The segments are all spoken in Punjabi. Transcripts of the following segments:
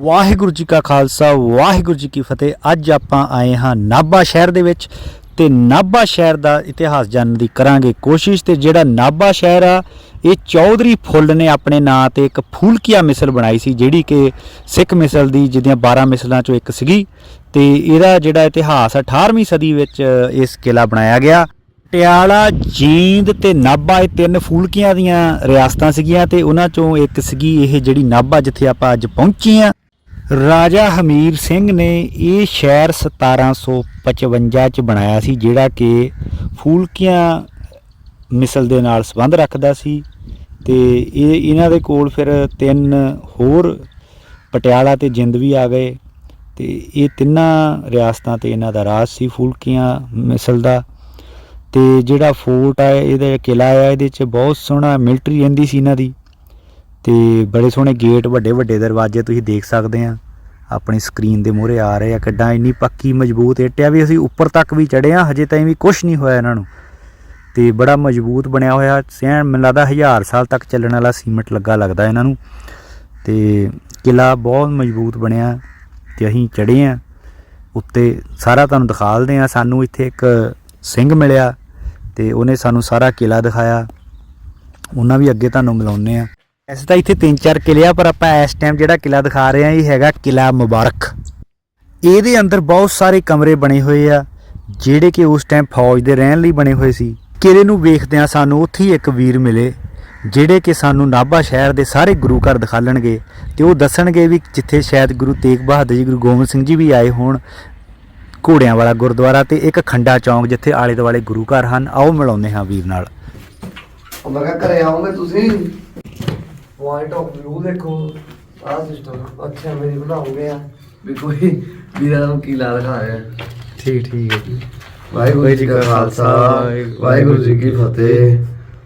ਵਾਹਿਗੁਰੂ ਜੀ ਕਾ ਖਾਲਸਾ, ਵਾਹਿਗੁਰੂ ਜੀ ਕੀ ਫਤਿਹ। ਅੱਜ ਆਪਾਂ ਆਏ ਹਾਂ ਨਾਭਾ ਸ਼ਹਿਰ ਦੇ ਵਿੱਚ ਤੇ ਨਾਭਾ ਸ਼ਹਿਰ ਦਾ ਇਤਿਹਾਸ ਜਾਣਨ ਦੀ ਕਰਾਂਗੇ ਕੋਸ਼ਿਸ਼ ਤੇ ਜਿਹੜਾ ਨਾਭਾ ਸ਼ਹਿਰ ਆ, ਇਹ ਚੌਧਰੀ ਫੁੱਲ ਨੇ ਆਪਣੇ ਨਾਂ ਤੇ ਇੱਕ ਫੂਲਕੀਆ ਮਿਸਲ ਬਣਾਈ ਸੀ, ਜਿਹੜੀ ਕਿ ਸਿੱਖ ਮਿਸਲ ਦੀ ਜਿਹਦੀਆਂ 12 ਮਿਸਲਾਂ ਚੋਂ ਇੱਕ ਸੀਗੀ ਤੇ ਇਹਦਾ ਜਿਹੜਾ ਇਤਿਹਾਸ 18ਵੀਂ ਸਦੀ ਵਿੱਚ ਇਸ ਕਿਲਾ ਬਣਾਇਆ ਗਿਆ। ਪਟਿਆਲਾ, ਜੀਂਦ ਤੇ ਨਾਭਾ ਇਹ ਤਿੰਨ ਫੂਲਕੀਆਂ ਦੀਆਂ ਰਿਆਸਤਾਂ ਸੀਗੀਆਂ ਤੇ ਉਹਨਾਂ ਚੋਂ ਇੱਕ ਸੀਗੀ ਇਹ ਜਿਹੜੀ ਨਾਭਾ ਜਿੱਥੇ ਆਪਾਂ ਅੱਜ ਪਹੁੰਚੇ ਆ ਰਾਜਾ ਹਮੀਰ ਸਿੰਘ ਨੇ ਇਹ ਸ਼ਹਿਰ 1755 ਚ ਬਣਾਇਆ ਸੀ, ਜਿਹੜਾ ਕਿ ਫੂਲਕੀਆਂ ਮਿਸਲ ਦੇ ਨਾਲ ਸੰਬੰਧ ਰੱਖਦਾ ਸੀ ਤੇ ਇਹ ਇਹਨਾਂ ਦੇ ਕੋਲ ਫਿਰ ਤਿੰਨ ਹੋਰ ਪਟਿਆਲਾ ਤੇ ਜਿੰਦ ਵੀ ਆ ਗਏ ਤੇ ਇਹ ਤਿੰਨਾਂ ਰਿਆਸਤਾਂ ਤੇ ਇਹਨਾਂ ਦਾ ਰਾਜ ਸੀ, ਫੂਲਕੀਆਂ ਮਿਸਲ ਦਾ ਤੇ ਜਿਹੜਾ ਫੋਰਟ ਆ, ਇਹਦਾ ਕਿਲਾ ਹੈ ਇਹਦੇ ਚ ਬਹੁਤ ਸੋਹਣਾ ਮਿਲਟਰੀ ਰਹਿੰਦੀ ਸੀ ਇਹਨਾਂ ਦੀ। ਤੇ ਬੜੇ ਸੋਹਣੇ ਗੇਟ ਵੱਡੇ ਵੱਡੇ ਦਰਵਾਜ਼ੇ ਤੁਸੀਂ ਦੇਖ ਸਕਦੇ ਆ। ਆਪਣੀ ਸਕਰੀਨ ਦੇ ਮੂਹਰੇ ਆ ਰਹੇ ਆ ਕਿੱਦਾਂ ਇੰਨੀ ਪੱਕੀ, ਮਜ਼ਬੂਤ, ਇੱਟ ਆ ਵੀ ਅਸੀਂ ਉੱਪਰ ਤੱਕ ਵੀ ਚੜੇ ਆ, ਹਜੇ ਤਾਈਂ ਵੀ ਕੁਝ ਨਹੀਂ ਹੋਇਆ ਇਹਨਾਂ ਨੂੰ। ਤੇ ਬੜਾ ਮਜ਼ਬੂਤ ਬਣਿਆ ਹੋਇਆ ਸੈਨ ਮੈਨੂੰ ਲੱਗਦਾ ਹਜ਼ਾਰ ਸਾਲ ਤੱਕ ਚੱਲਣ ਵਾਲਾ ਸੀਮੈਂਟ ਲੱਗਾ ਲੱਗਦਾ ਇਹਨਾਂ ਨੂੰ। ਤੇ ਕਿਲਾ ਬਹੁਤ ਮਜ਼ਬੂਤ ਬਣਿਆ, ਤੇ ਅਸੀਂ ਚੜੇ ਆ। ਉੱਤੇ ਸਾਰਾ ਤੁਹਾਨੂੰ ਦਿਖਾ ਦਿਖਾਲਦੇ ਆ, ਸਾਨੂੰ ਇੱਥੇ ਇੱਕ ਸਿੰਘ ਮਿਲਿਆ, ਤੇ ਉਹਨੇ ਸਾਨੂੰ ਸਾਰਾ ਕਿਲਾ ਦਿਖਾਇਆ। ਉਹਨਾਂ ਵੀ ਅੱਗੇ ਤੁਹਾਨੂੰ ਮਿਲਾਉਂਦੇ ਆ। ਐਸੇ ਤਾਂ ਇੱਥੇ ਤਿੰਨ ਚਾਰ ਕਿਲੇ ਆ, ਪਰ ਆਪਾਂ ਇਸ ਟਾਈਮ ਜਿਹੜਾ ਕਿਲਾ ਦਿਖਾ ਰਹੇ ਆ ਇਹ ਹੈਗਾ ਕਿਲਾ ਮੁਬਾਰਕ। ਇਹਦੇ ਅੰਦਰ ਬਹੁਤ ਸਾਰੇ ਕਮਰੇ ਬਣੇ ਹੋਏ ਆ, ਜਿਹੜੇ ਕਿ ਉਸ ਟਾਈਮ ਫੌਜ ਦੇ ਰਹਿਣ ਲਈ ਬਣੇ ਹੋਏ ਸੀ। ਕਿਲੇ ਨੂੰ ਵੇਖਦਿਆਂ ਸਾਨੂੰ ਉੱਥੇ ਹੀ ਇੱਕ ਵੀਰ ਮਿਲੇ, ਜਿਹੜੇ ਕਿ ਸਾਨੂੰ ਨਾਭਾ ਸ਼ਹਿਰ ਦੇ ਸਾਰੇ ਗੁਰੂ ਘਰ ਦਿਖਾਲਣਗੇ ਤੇ ਉਹ ਦੱਸਣਗੇ ਵੀ ਜਿੱਥੇ ਸ਼ਾਇਦ ਗੁਰੂ ਤੇਗ ਬਹਾਦਰ ਜੀ, ਗੁਰੂ ਗੋਬਿੰਦ ਸਿੰਘ ਜੀ ਵੀ ਆਏ ਹੋਣ, ਘੋੜਿਆਂ ਵਾਲਾ ਗੁਰਦੁਆਰਾ ਤੇ ਇੱਕ ਖੰਡਾ ਚੌਂਕ ਜਿੱਥੇ ਆਲੇ ਦੁਆਲੇ ਗੁਰੂ ਘਰ ਹਨ, ਆਓ ਮਿਲਾਉਂਦੇ ਹਾਂ ਵੀਰ ਨਾਲ। ਉਹ ਮੈਂ ਕਿਹਾ ਘਰੇ ਆਉਂਗੇ ਤੁਸੀਂ? ਪੁਆਇੰਟ ਆਫ View ਦੇਖੋ। ਆਹ ਸਿਸਟਮ ਅੱਛਾ ਮੇਰੀ ਬਣਾਉਂਗੇ ਆ। ਵੀ ਕੋਈ ਵੀਰਾਂ ਨੂੰ ਕੀ ਲਾ ਰਖਾ ਹੈ ਠੀਕ ਠੀਕ ਹੈ ਜੀ। ਵਾਹਿਗੁਰੂ ਜੀ ਕਾ ਖਾਲਸਾ। ਵਾਹਿਗੁਰੂ ਜੀ ਕੀ ਫਤਿਹ।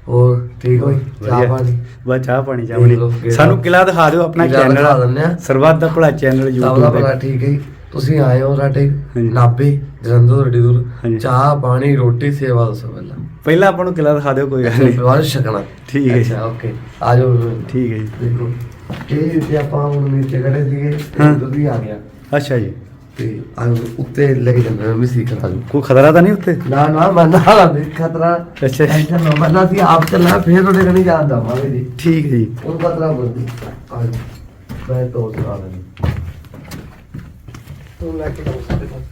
ਹੋਰ ਠੀਕ ਹੋਈ ਚਾਹ ਪਾਣੀ? ਬਸ ਚਾਹ ਪਾਣੀ ਚਾਹ ਪਾਣੀ। ਸਾਨੂੰ ਕਿਲਾ ਦਿਖਾ ਦਿਓ ਆਪਣਾ ਚੈਨਲ ਦਿੰਦੇ ਆ। ਸਰਬੱਤ ਦਾ ਭਲਾ ਚੈਨਲ ਸਭ ਦਾ YouTube ਭਲਾ ਠੀਕ ਹੈ। ਤੁਸੀਂ ਆਏ ਹੋ ਸਾਡੇ ਹਾਂਜੀ। ਨਾਭੇ ਜਲੰਧਰ ਤੋਂ ਏਡੀ ਦੂਰ ਹਾਂਜੀ। ਚਾਹ ਪਾਣੀ ਰੋਟੀ ਸੇਵਾ ਦੱਸੋ ਪਹਿਲਾਂ ਪਹਿਲਾਂ ਆਪਾਂ ਨੂੰ ਕਿਲਾ ਦਿਖਾ ਦਿਓ ਕੋਈ ਗੱਲ ਨਹੀਂ ਬਾਅਦ ਛਕਣਾ ਠੀਕ ਹੈ ਜੀ। ਅੱਛਾ ਓਕੇ ਆ ਜਾਓ ਫਿਰ। ਠੀਕ ਹੈ ਜੀ ਦੇਖੋ ਇਹ ਤੇ ਆਪਾਂ ਹੁਣ ਨੀਚੇ ਖੜੇ ਸੀਗੇ ਤੇ ਹਾਂ। ਆ ਗਿਆ ਅੱਛਾ ਜੀ ਤੇ ਆ ਉੱਤੇ ਲੈ ਕੇ ਜਾਂਦੇ ਮੈਂ ਵੀ ਸਿੱਖ ਲਾਂ ਕੋਈ ਖਤਰਾ ਤਾਂ ਨਹੀਂ ਉੱਤੇ ਨਾ ਨਾ ਮੈਂ ਨਾ ਨਹੀਂ ਖਤਰਾ ਅੱਛਾ। ਟੈਨਸ਼ਨ ਨਾ ਮੰਨਾ ਸੀ ਆਪ ਚੱਲਣਾ ਫੇਰ ਤੁਹਾਡੇ ਕਣੀ ਜਾਣ ਦਵਾਂਗੇ ਜੀ ਠੀਕ ਹੈ ਜੀ ਉਹ ਖਤਰਾ ਬੰਦੀ। ਮੈਂ ਤੋਂ ਚਲਾ ਲੈਣੀ ਤੂੰ ਲੈ ਕੇ ਜਾਓ ਸਾਡੇ ਕੋਲ।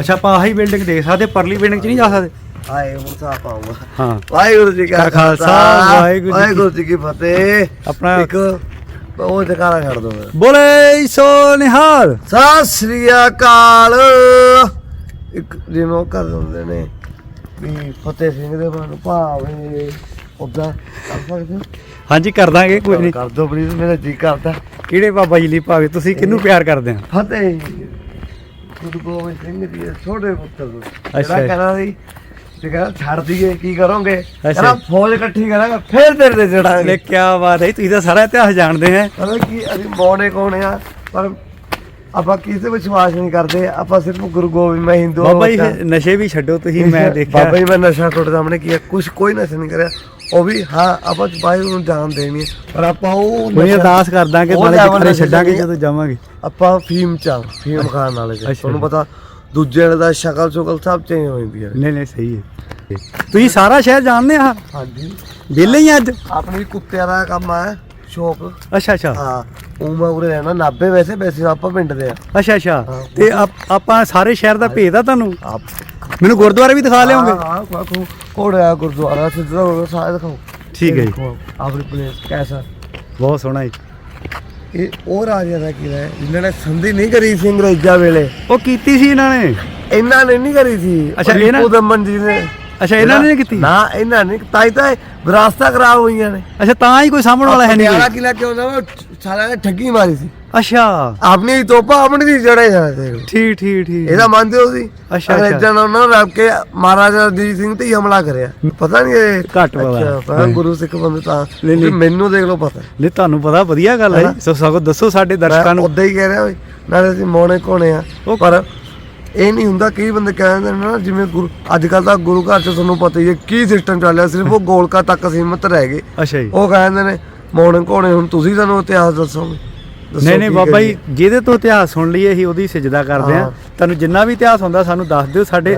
ਅੱਛਾ ਆਪਾਂ ਆਹੀ ਬਿਲਡਿੰਗ ਦੇਖ ਸਕਦੇ ਪਰਲੀ ਬਿਲਡਿੰਗ 'ਚ ਨਹੀਂ ਜਾ ਸਕਦੇ? ਆਏ ਹੁਣ ਸਾਹ ਪਾਉਂਗਾ ਹਾਂ। ਵਾਹਿਗੁਰੂ ਜੀ ਕਾ ਖਾਲਸਾ, ਵਾਹਿਗੁਰੂ ਜੀ ਕੀ- ਵਾਹਿਗੁਰੂ ਜੀ ਕੀ ਫਤਿਹ। ਆਪਣਾ- ਇੱਕ ਉਹ ਜਕਾਰਾ ਛੱਡ ਦੋ ਬੋਲੇ ਸੋ ਨਿਹਾਲ। ਸਤਿ ਸ੍ਰੀ ਅਕਾਲ। ਇੱਕ ਜਿਵੇਂ ਉਹ ਕਰ ਦਿੰਦੇ ਨੇ ਵੀ ਫਤਿਹ ਸਿੰਘ ਦੇ ਮਨ ਭਾਵੇ ਉਦਾਂ ਕਰ ਸਕਦੇ? ਹਾਂਜੀ ਕਰ ਦਾਂਗੇ ਕੋਈ ਨਹੀਂ। ਕਰ ਦੋ ਪਲੀਜ਼ ਮੇਰਾ ਜੀ ਕਰਦਾ। ਕਿਹੜੇ ਬਾਬਾ ਜੀ ਲਈ ਭਾਵੇਂ ਤੁਸੀਂ ਕਿਹਨੂੰ ਪਿਆਰ ਕਰਦੇ ਆ ਫਤਿਹ ਗੁਰੂ ਗੋਬਿੰਦ ਸਿੰਘ ਜੀ ਦੇ ਛੋਟੇ ਪੁੱਤਰ ਨੂੰ। ਅੱਛਾ। ਕਹਿੰਦਾ ਸੀ ਤੇ ਕਹਿੰਦਾ ਛੱਡ ਦਈਏ ਕੀ ਕਰੋਗੇ। ਕਹਿੰਦਾ ਫੌਜ ਇਕੱਠੀ ਕਰਾਂਗੇ ਫੇਰ ਤੇਰੇ ਤੇ ਚੜਾਂਗੇ ਕੀ ਬਾਤ ਹੈ ਤੁਸੀਂ ਤਾਂ ਸਾਰਾ ਇਤਿਹਾਸ ਜਾਣਦੇ ਆ ਪਤਾ ਕੀ ਅਸੀਂ ਮੌਨੇ ਕੌਣ ਆ ਪਰ ਆਪਾਂ ਕਿਸੇ ਵਿਸ਼ਵਾਸ ਨਹੀਂ ਕਰਦੇ ਆਪਾਂ ਸਿਰਫ ਗੁਰੂ ਗੋਬਿੰਦ ਮੈਂ ਹਿੰਦੂ ਬਾਬਾ ਜੀ ਨਸ਼ੇ ਵੀ ਛੱਡੋ ਤੁਸੀਂ ਮੈਂ ਦੇਖਿਆ। ਬਾਬਾ ਜੀ ਮੈਂ ਨਸ਼ਾ ਤੁਹਾਡੇ ਸਾਹਮਣੇ ਕੀਆ ਕੁਝ ਕੋਈ ਨਸ਼ਾ ਨਹੀਂ ਕਰਿਆ। ਉਹ ਵੀ ਹਾਂ ਆਪਾਂ ਵਾਹਿਗੁਰੂ ਨੂੰ ਜਾਣ ਦੇਣੀ ਹੈ। ਪਰ ਆਪਾਂ ਉਹ ਕੋਈ ਅਰਦਾਸ ਕਰ ਦਾਂਗੇ ਉਹ ਨਾਲੇ ਨਸ਼ਾ ਛੱਡਾਂਗੇ ਹੈ। ਜਦੋਂ ਜਾਵਾਂਗੇ। ਆਪਾਂ ਫੀਮ ਚ ਆ, ਫੀਮ ਖਾਣ ਵਾਲੇ ਚ। ਅੱਛਾ। ਤੁਹਾਨੂੰ ਪਤਾ ਦੂਜੇ ਦਾ ਸ਼ਕਲ ਸ਼ੁਕਲ ਸਭ ਚੇਂਜ ਹੋ ਜਾਂਦੀ ਹੈ। ਨਹੀਂ ਨਹੀਂ ਸਹੀ ਹੈ। ਤੁਸੀਂ ਸਾਰਾ ਸ਼ਹਿਰ ਜਾਣਦੇ ਆ? ਹਾਂਜੀ। ਵਿਹਲੇ ਹੀ ਆ ਅੱਜ? ਆਪਣੀ ਕੁੱਤਿਆਂ ਦਾ ਕੰਮ ਆ ਸ਼ੌਕ। ਅੱਛਾ ਅੱਛਾ। ਹਾਂ ਉਹ ਮੈਂ ਉਰੇ ਰਹਿਣਾ ਨਾਭੇ ਵੈਸੇ ਵੈਸੇ ਆਪਾਂ ਪਿੰਡ ਦੇ ਆ। ਅੱਛਾ ਅੱਛਾ। ਹਾਂ। ਤੇ ਆਪ- ਆਪਾਂ ਸਾਰੇ ਸ਼ਹਿਰ ਦਾ ਭੇਦ ਆ ਤੁਹਾਨੂੰ? ਆਪ ਮੈਨੂੰ ਗੁਰਦੁਆਰੇ ਵੀ ਦਿਖਾ ਲਿਆਉਂਗੇ ਹਾਂ ਹਾਂ ਕੋ ਕੋੜਿਆ ਗੁਰਦੁਆਰਾ ਸਿੱਧਾ ਗੁਰਦੁਆਰਾ ਸਾਰੇ ਦਿਖਾਓ। ਠੀਕ ਹੈ ਜੀ। ਆਪਣੀ ਪਲੇਸ ਕੈਸਾ। ਬਹੁਤ ਸੋਹਣਾ ਜੀ। ਇਹ ਉਹ ਰਾਜਿਆਂ ਦਾ ਕਿਲਾ ਹੈ ਜਿਨ੍ਹਾਂ ਨੇ ਸੰਧੀ ਨਹੀਂ ਕਰੀ ਸੀ ਅੰਗਰੇਜ਼ਾਂ ਵੇਲੇ। ਉਹ ਕੀਤੀ ਸੀ ਇਹਨਾਂ ਨੇ? ਇਹਨਾਂ ਨੇ ਨਹੀਂ ਕਰੀ ਸੀ। ਅੱਛਾ, ਇਹਨਾਂ- ਰੀਪੂ ਦਮਨ ਜੀ ਨੇ। ਅੱਛਾ ਇਹਨਾਂ ਨੇ ਨਹੀਂ ਕੀਤੀ? ਨਾ ਇਹਨਾਂ ਨੇ ਤਾਂ ਹੀ ਤਾਂ ਵਿਰਾਸਤਾਂ ਖਰਾਬ ਹੋਈਆਂ ਨੇ। ਅੱਛਾ ਤਾਂ ਹੀ ਕੋਈ ਸਾਹਮਣ ਵਾਲਾ ਹੈ ਨਹੀਂ। ਪਟਿਆਲਾ। ਕਿਲਾ ਕਿਉਂ ਸਾਰਿਆਂ ਨੇ ਠੱਗੀ ਮਾਰੀ ਸੀ। ਅੱਛਾ। ਆਪਣੀ ਤੋਪਾ ਆਪਣੀ ਦੀ ਜੜੇ ਜਾਂਦੇ ਠੀਕ ਠੀਕ ਠੀਕ। ਇਹਦਾ ਮੰਨਦੇ ਹੋ ਸੀ ਅੱਛਾ, ਅੰਗਰੇਜ਼ਾਂ ਨੇ ਉਹਨਾਂ ਨੂੰ ਰੱਖ ਕੇ ਮਹਾਰਾਜਾ ਰਣਜੀਤ ਸਿੰਘ ਤੇ ਹੀ ਹਮਲਾ ਕਰਿਆ। ਪਤਾ ਨਹੀਂ ਇਹ ਘੱਟ ਪਤਾ। ਗੁਰੂ ਸਿੱਖ ਬੰਦੇ ਤਾਂ ਮੈਨੂੰ ਦੇਖ ਲਓ ਪਤਾ। ਨਹੀਂ ਤੁਹਾਨੂੰ ਪਤਾ ਵਧੀਆ ਗੱਲ ਹੈ? ਸੋ ਸਗੋਂ ਦੱਸੋ ਸਾਡੇ ਦਰਸ਼ਕਾਂ ਨੂੰ। ਉਦਾਂ ਹੀ ਕਹਿ ਰਿਹਾ ਬਈ ਨਾਲੇ ਅਸੀਂ ਮੋਨੇ ਕੋਣੇ ਆ। ਪਰ ਇਹ ਨਹੀਂ ਹੁੰਦਾ ਕਈ ਬੰਦੇ ਕਹਿੰਦੇ ਨੇ ਨਾ ਜਿਵੇਂ ਗੁਰੂ ਅੱਜ ਕੱਲ ਤਾਂ ਗੁਰੂ ਘਰ ਚ ਤੁਹਾਨੂੰ ਪਤਾ ਹੀ ਹੈ ਕੀ ਸਿਸਟਮ ਚੱਲਿਆ ਸਿਰਫ ਉਹ ਗੋਲਕਾ ਤੱਕ ਸੀਮਤ ਰਹਿ ਗਏ। ਅੱਛਾ ਜੀ। ਉਹ ਕਹਿੰਦੇ ਨੇ ਮੋੜਨ ਘੋੜੇ ਹੁਣ ਤੁਸੀਂ ਸਾਨੂੰ ਇਤਿਹਾਸ ਦੱਸੋਗੇ। ਦੱਸੋ ਨਹੀਂ ਨਹੀਂ ਬਾਬਾ ਜੀ? ਜਿਹਦੇ ਤੋਂ ਇਤਿਹਾਸ ਸੁਣ ਲਈਏ ਅਸੀਂ ਉਹਦੀ ਸਜਦਾ ਕਰਦੇ ਆ ਹਾਂ। ਤੁਹਾਨੂੰ ਜਿੰਨਾ ਵੀ ਇਤਿਹਾਸ ਹੁੰਦਾ ਸਾਨੂੰ ਦੱਸ ਦਿਓ ਸਾਡੇ।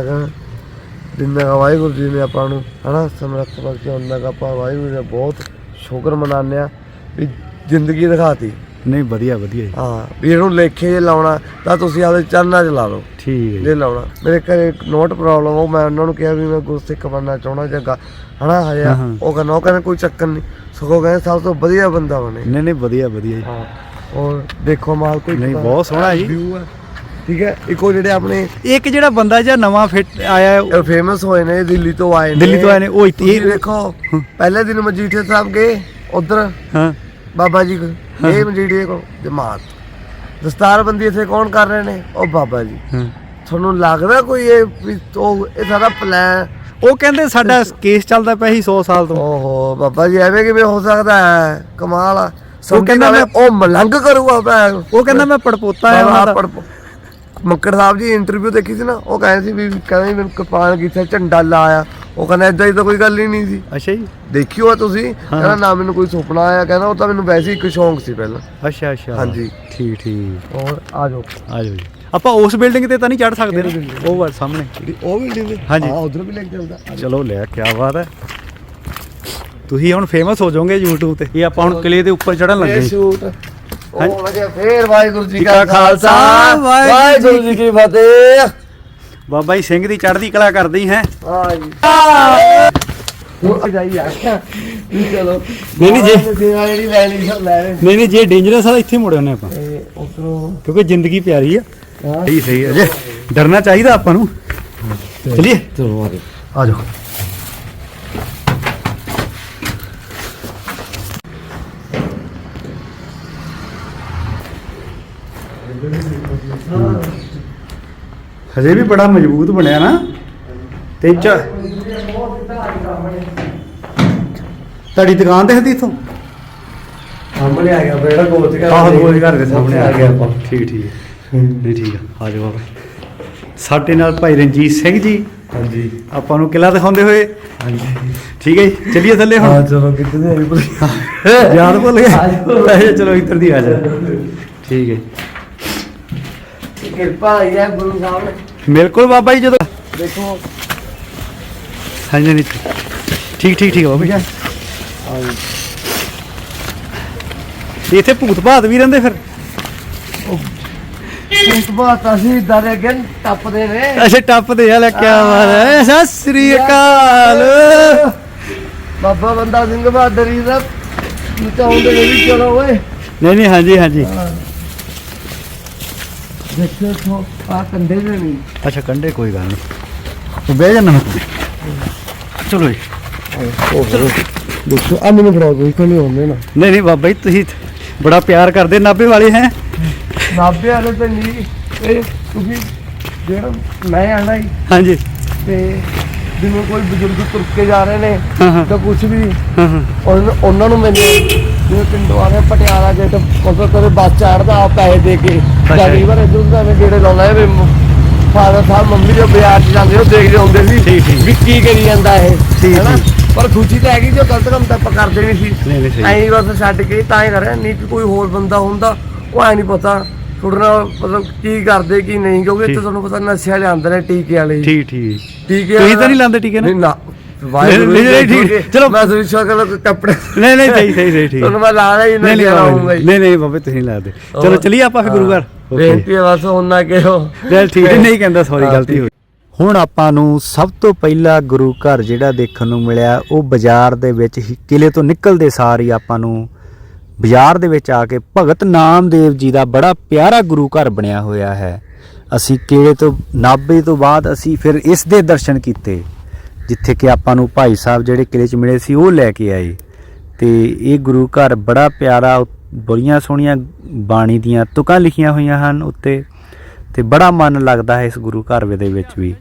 ਜਿੰਨਾ ਵਾਹਿਗੁਰੂ ਜੀ ਨੇ ਆਪਾਂ ਨੂੰ ਹਨਾ ਸਮਰੱਥ ਬਖਸ਼ਿਆ ਉਹਨਾਂ ਦਾ ਆਪਾਂ ਵਾਹਿਗੁਰੂ ਦਾ ਬਹੁਤ ਸ਼ੁਕਰ ਮਨਾਉਂਦੇ ਆ ਵੀ ਜ਼ਿੰਦਗੀ ਦਿਖਾਤੀ। ਨਹੀਂ ਵਧੀਆ ਵਧੀਆ ਜੀ। ਹਾਂ ਵੀ ਇਹਨੂੰ ਲੇਖੇ ਜੇ ਲਾਉਣਾ ਤਾਂ ਤੁਸੀਂ ਆਪਦੇ ਚਰਨਾਂ 'ਚ ਲਾ ਲਓ। ਠੀਕ ਹੈ ਜੀ। ਲਾਉਣਾ। ਮੇਰੇ ਘਰੇ ਇੱਕ ਨੋਟ ਪ੍ਰੋਬਲਮ ਉਹ ਮੈਂ ਉਹਨਾਂ ਨੂੰ ਕਿਹਾ ਵੀ ਮੈਂ ਗੁਰਸਿੱਖ ਬਣਨਾ ਚਾਹੁੰਦਾ ਜਾਂ ਗਾ- ਹਨਾ ਹਜੇ ਹਾਂ, ਹਾਂ। ਉਹ ਕਹਿੰਦਾ ਉਹ ਕਹਿੰਦਾ ਕੋਈ ਚੱਕਰ ਨਹੀਂ। ਸਗੋਂ ਕਹਿੰਦੇ ਸਭ ਤੋਂ ਵਧੀਆ ਬੰਦਾ ਬਣੇ। ਨਹੀਂ ਨਹੀਂ ਵਧੀਆ ਵਧੀਆ ਜੀ। ਹਾਂ। ਔਰ ਦੇਖੋ ਮਾਲ ਕੋਈ ਨਹੀਂ, ਬਹੁਤ ਸੋਹਣਾ ਜੀ। view ਹੈ ਠੀਕ ਹੈ ਇੱਕੋ ਜਿਹੜੇ ਆਪਣੇ ਇੱਕ ਜਿਹੜਾ ਬੰਦਾ ਜਿਹਾ ਨਵਾਂ ਫਿੱਟ ਆਇਆ ਹੈ, ਫੇਮਸ ਹੋਏ ਨੇ ਦਿੱਲੀ ਤੋਂ ਆਏ ਨੇ। ਦਿੱਲੀ ਤੋਂ ਆਏ ਨੇ, ਉਹ ਇੱਥੇ- ਦੇਖੋ ਪਹਿਲੇ ਦਿਨ ਮਜੀਠੇ ਸਾਹਿਬ ਗਏ ਉਧਰ। ਹਾਂ। ਬਾਬਾ ਜੀ ਕੋਲ। ਇਹ ਮਜੀਠੇ ਕੋਲ ਜਮਾਤ। ਦਸਤਾਰਬੰਦੀ ਇੱਥੇ ਕੌਣ ਕਰ ਰਹੇ ਨੇ? ਉਹ ਬਾਬਾ ਜੀ। ਹਾਂ। ਤੁਹਾਨੂੰ ਲੱਗਦਾ ਕੋਈ ਇਹ ਵੀ ਉਹ ਇਹ ਸਾਰਾ ਪਲਾਨ ਉਹ ਕਹਿੰਦੇ ਸਾਡਾ ਕੇਸ ਚੱਲਦਾ ਪਿਆ ਸੀ 100 ਸਾਲ ਤੋਂ। ਓਹੋ ਬਾਬਾ ਜੀ ਐਵੇਂ ਕਿਵੇਂ ਹੋ ਸਕਦਾ ਹੈ? ਕਮਾਲ ਆ। ਉਹ ਕਹਿੰਦਾ ਮੈਂ ਉਹ ਮਲੰਗ ਕਰੂਗਾ ਭੈਣ। ਉਹ ਕਹਿੰਦਾ ਮੈਂ ਪੜਪੋਤਾ ਆ ਉਹਨਾਂ ਦਾ। ਮੱਕੜ ਸਾਹਿਬ ਜੀ ਇੰਟਰਵਿਊ ਦੇਖੀ ਸੀ ਨਾ ਉਹ ਕਹਿੰਦੇ ਸੀ ਵੀ ਕਹਿੰਦੇ ਮੈਨੂੰ ਕਿਰਪਾਨ ਕੀਤਾ ਝੰਡਾ ਲਾਇਆ। ਉਹ ਕਹਿੰਦਾ ਇਦਾਂ ਹੀ ਤਾਂ ਕੋਈ ਗੱਲ ਹੀ ਨਹੀਂ ਸੀ। ਅੱਛਾ ਜੀ। ਦੇਖਿਓ ਆ ਤੁਸੀਂ ਕਹਿੰਦਾ ਨਾ ਮੈਨੂੰ ਕੋਈ ਸੁਪਨਾ ਆਇਆ। ਕਹਿੰਦਾ ਉਹ ਤਾਂ ਮੈਨੂੰ ਵੈਸੇ ਹੀ ਇੱਕ ਸ਼ੌਂਕ ਸੀ ਪਹਿਲਾਂ। ਅੱਛਾ ਅੱਛਾ। ਹਾਂਜੀ। ਠੀਕ ਠੀਕ। ਹੋਰ ਆ ਜਾਓ। ਆ ਜਾਓ ਜੀ। ਆਪਾਂ ਉਸ ਬਿਲਡਿੰਗ ਤੇ ਤਾਂ ਨਹੀਂ ਚੜ ਸਕਦੇ ਉਹ ਸਾਹਮਣੇ। ਉਹ ਬਿਲਡਿੰਗ ਹਾਂਜੀ। ਹਾਂ ਉਧਰ ਵੀ ਲੈ ਕੇ ਚੱਲਦਾ। ਚਲੋ ਲੈ ਕੀ ਬਾਤ ਹੈ। ਤੁਸੀਂ ਹੁਣ ਫੇਮਸ ਹੋ ਜਾਓਗੇ YouTube ਤੇ। ਇਹ ਆਪਾਂ ਹੁਣ ਕਿਲੇ ਦੇ ਉੱਪਰ ਚੜਨ ਲੱਗੇ ਇਹ। ਸ਼ੂਟ ਉਹ ਲੱਗਿਆ ਫੇਰ ਵਾਹਿਗੁਰੂ ਜੀ ਕਾ ਖਾਲਸਾ। ਵਾਹਿਗੁਰੂ ਜੀ ਕੀ ਫਤਿਹ। ਬਾਬਾ ਜੀ ਸਿੰਘ ਦੀ ਚੜ੍ਹਦੀ ਕਲਾ ਕਰਦੀ ਹੈ ਹਾਂ। ਜੀ। ਉਹ ਜਾਈ ਆ। ਚਲੋ। ਨਹੀਂ, ਨਹੀਂ ਜੀ। ਜਿਹੜੀ ਲੈਣੀ ਸਭ ਲੈ ਨਹੀਂ ਨਹੀਂ ਜੇ ਡੇਂਜਰਸ ਆ ਇੱਥੇ ਮੁੜੇ ਉਹਨੇ ਆਪਾਂ। ਕਿਉਂਕਿ ਜ਼ਿੰਦਗੀ ਪਿਆਰੀ ਆ। ਸਹੀ ਸਹੀ ਹੈ ਜੇ ਡਰਨਾ ਚਾਹੀਦਾ ਆਪਾਂ ਨੂੰ। ਚਲਿਏ। ਚਲੋ ਆ ਜਾਓ। ਹਜੇ ਵੀ ਬੜਾ ਮਜ਼ਬੂਤ ਬਣਿਆ ਨਾ। ਤੇ ਚ ਤੁਹਾਡੀ ਦੁਕਾਨ ਤੇ ਹਦੀ ਇਥੋਂ? ਸਾਹਮਣੇ ਆ ਗਿਆ ਬੇੜਾ ਕੋਚ ਕਰ ਆਹ ਗੋਲ ਘਰ ਦੇ ਸਾਹਮਣੇ ਆ ਗਿਆ। ਆਪਾਂ ਠੀਕ ਠੀਕ। ਨਹੀਂ ਠੀਕ ਆ। ਆ ਜਾਓ ਬਾਬਾ ਸਾਡੇ ਨਾਲ ਭਾਈ ਰਣਜੀਤ ਸਿੰਘ ਜੀ। ਹਾਂਜੀ। ਆਪਾਂ ਨੂੰ ਕਿਲਾ ਦਿਖਾਉਂਦੇ ਹੋਏ। ਹਾਂਜੀ। ਠੀਕ ਹੈ ਜੀ। ਚੱਲੀਏ ਥੱਲੇ ਹਾਂ ਹੁਣ ਚਲੋ ਕਿੱਥੇ ਦੇ ਆਈ ਭੁੱਲ ਯਾਦ ਭੁੱਲ ਗਏ ਆ ਜਾਓ। ਅੱਛਾ ਚਲੋ ਇੱਧਰ ਦੀ ਆ ਜਾ ਠੀਕ ਹੈ ਕਿਰਪਾ ਹੋਈ ਹੈ ਗੁਰੂ ਸਾਹਿਬ ਨੇ। ਬਿਲਕੁਲ ਬਾਬਾ ਜੀ ਜਦੋਂ ਦੇਖੋ। ਹਾਂਜੀ ਹਾਂਜੀ। ਠੀਕ ਠੀਕ ਠੀਕ ਬਾਬਾ ਜੀ। ਇੱਥੇ ਭੂਤ ਭਾਤ ਵੀ ਰਹਿੰਦੇ ਫਿਰ? ਇਸ ਬਾਤ ਅਸੀਂ ਦਰ ਅੱਗੇ ਟੱਪਦੇ ਨੇ। ਅੱਛਾ ਟੱਪਦੇ ਆ ਲੈ ਕੀ ਬਾਤ ਹੈ। ਸਤਿ ਸ੍ਰੀ ਅਕਾਲ। ਬਾਬਾ ਬੰਦਾ ਸਿੰਘ ਬਹਾਦਰ ਜੀ ਦਾ ਚਾਹੁੰਦੇ ਨੇ ਵੀ ਚਲੋ ਓਏ। ਨਹੀਂ ਨਹੀਂ ਹਾਂਜੀ ਹਾਂਜੀ। ਦੇਖੋ ਆ ਦੇ ਅੱਛਾ ਕੰਡੇ ਕੋਈ ਗੱਲ ਨਹੀਂ। ਤੂੰ ਬਹਿ ਜਾਣਾ ਮੈਂ ਚਲੋ ਜੀ। ਦੇਖੋ ਆ ਮੈਨੂੰ ਫੜਾਓ ਕੋਈ ਕੋਈ ਹੁੰਦੇ ਨਾ? ਨਹੀਂ ਨਹੀਂ ਬਾਬਾ ਜੀ ਤੁਸੀਂ ਬੜਾ ਪਿਆਰ ਕਰਦੇ ਨਾਭੇ ਵਾਲੇ ਹੈ। ਨਾਭੇ ਵਾਲੇ ਤੇ ਨਹੀਂ। ਇਹ ਤੁਸੀਂ ਜਿਹੜਾ ਮੈਂ ਆਣਾ ਹੀ ਹਾਂਜੀ। ਤੇ ਜਿਵੇਂ ਕੋਈ ਬਜ਼ੁਰਗ ਤੁਰ ਕੇ ਜਾ ਰਹੇ ਨੇ ਹਾਂ ਹਾਂ। ਤਾਂ ਕੁਝ ਵੀ। ਹਾਂ ਹਾਂ। ਉਹਨਾਂ ਉਹਨਾਂ ਨੂੰ ਮੈਨੂੰ ਜਿਵੇਂ ਪਿੰਡੋਂ ਆ ਰਹੇ ਪਟਿਆਲਾ ਜੇ ਤਾਂ ਕੋਸਾ ਕਦੇ ਬੱਸ ਚੜਦਾ ਆ ਪੈਸੇ ਦੇ ਕੇ। ਅੱਛਾ ਜਾਂ ਜੀ। ਕਈ ਵਾਰ ਇਧਰ ਉਧਰ ਐਵੇਂ ਗੇੜੇ ਲਾਉਂਦਾ ਵੀ ਫਾਦਰ ਸਾਹਿਬ ਮੰਮੀ ਜੋ ਬਾਜ਼ਾਰ 'ਚ ਜਾਂਦੇ ਉਹ ਦੇਖਦੇ ਹੁੰਦੇ ਸੀ ਠੀਕ, ਠੀਕ। ਵੀ ਕੀ ਕਰੀ ਜਾਂਦਾ ਇਹ ਠੀਕ, ਹੈਨਾ? ਪਰ ਖੁਸ਼ੀ ਤਾਂ ਹੈਗੀ ਜੋ ਗਲਤ ਕੰਮ ਤਾਂ ਆਪਾਂ ਕਰਦੇ ਨਹੀਂ ਸੀ। ਨਹੀਂ ਨਹੀਂ ਸਹੀ। ਐਂ ਬਸ ਛੱਡ ਕੇ ਤਾਂ ਹੀ ਕਰ ਰਿਹਾ ਨਹੀਂ ਕਿ ਕੋਈ ਹੋਰ ਬੰਦਾ ਹੁੰਦਾ ਉਹ ਐ ਨਹੀਂ ਪਤਾ। ਨਾਲ ਮਤਲਬ ਕੀ ਕਰਦੇ ਕੀ ਨਹੀਂ ਕਿਉਂਕਿ ਇੱਥੇ। ਤੁਹਾਨੂੰ ਪਤਾ ਨਸ਼ੇ ਵਾਲੇ ਆਂਦੇ ਨੇ ਟੀਕੇ ਵਾਲੇ ਠੀਕ ਠੀਕ। ਟੀਕੇ ਤੁਸੀਂ ਤਾਂ ਨਹੀਂ ਲਾਉਂਦੇ ਟੀਕੇ ਨਾ? ਨਹੀਂ ਨਾ। ਵਾਹਿਗੁਰੂ ਨਹੀਂ, ਠੀਕ, ਚਲੋ। ਮੈਂ ਸੋਚਿਆ ਕਿ ਕੱਪੜੇ ਨਹੀਂ ਨਹੀਂ ਸਹੀ ਸਹੀ ਸਹੀ ਠੀਕ। ਤੁਹਾਨੂੰ ਮੈਂ ਲਾ ਰਿਹਾ ਹੀ ਨਹੀਂ ਲਾਉਂਗਾ। ਨਹੀਂ ਨਹੀਂ ਬਾਬੇ ਤੁਸੀਂ ਲਾ ਦੇ ਚਲੋ। ਚਲੀਏ ਆਪਾਂ ਫਿਰ ਗੁਰੂ ਘਰ। ਬੇਨਤੀ ਹੈ ਬਸ ਉਹਨਾਂ ਕਿਹੋ। ਚਲ ਠੀਕ ਨਹੀਂ ਕਹਿੰਦਾ ਸੌਰੀ ਗਲਤੀ ਹੋ ਹੁਣ ਆਪਾਂ ਨੂੰ ਸਭ ਤੋਂ ਪਹਿਲਾ ਗੁਰੂ ਘਰ ਜਿਹੜਾ ਦੇਖਣ ਨੂੰ ਮਿਲਿਆ ਉਹ ਬਾਜ਼ਾਰ ਦੇ ਵਿੱਚ ਹੀ ਕਿਲੇ ਤੋਂ ਨਿਕਲਦੇ ਸਾਰ ਹੀ ਆਪਾਂ ਨੂੰ ਬਾਜ਼ਾਰ ਦੇ ਵਿੱਚ ਆ ਕੇ ਭਗਤ ਨਾਮਦੇਵ ਜੀ ਦਾ ਬੜਾ ਪਿਆਰਾ ਗੁਰੂ ਘਰ ਬਣਿਆ ਹੋਇਆ ਹੈ। ਅਸੀਂ ਕਿਲੇ ਤੋਂ, ਨਾਭੇ ਤੋਂ ਬਾਅਦ ਅਸੀਂ ਫਿਰ ਇਸ ਦੇ ਦਰਸ਼ਨ ਕੀਤੇ, ਜਿੱਥੇ ਕਿ ਆਪਾਂ ਨੂੰ ਭਾਈ ਸਾਹਿਬ ਜਿਹੜੇ ਕਿਲੇ 'ਚ ਮਿਲੇ ਸੀ ਉਹ ਲੈ ਕੇ ਆਏ। ਤੇ ਇਹ ਗੁਰੂ ਘਰ ਬੜਾ ਪਿਆਰਾ, ਬੜੀਆਂ ਸੋਹਣੀਆਂ ਬਾਣੀ ਦੀਆਂ ਤੁਕਾਂ ਲਿਖੀਆਂ ਹੋਈਆਂ ਹਨ ਉੱਤੇ, ਤੇ ਬੜਾ ਮਨ ਲੱਗਦਾ ਹੈ ਇਸ ਗੁਰੂ ਘਰ ਦੇ ਵਿੱਚ ਵੀ।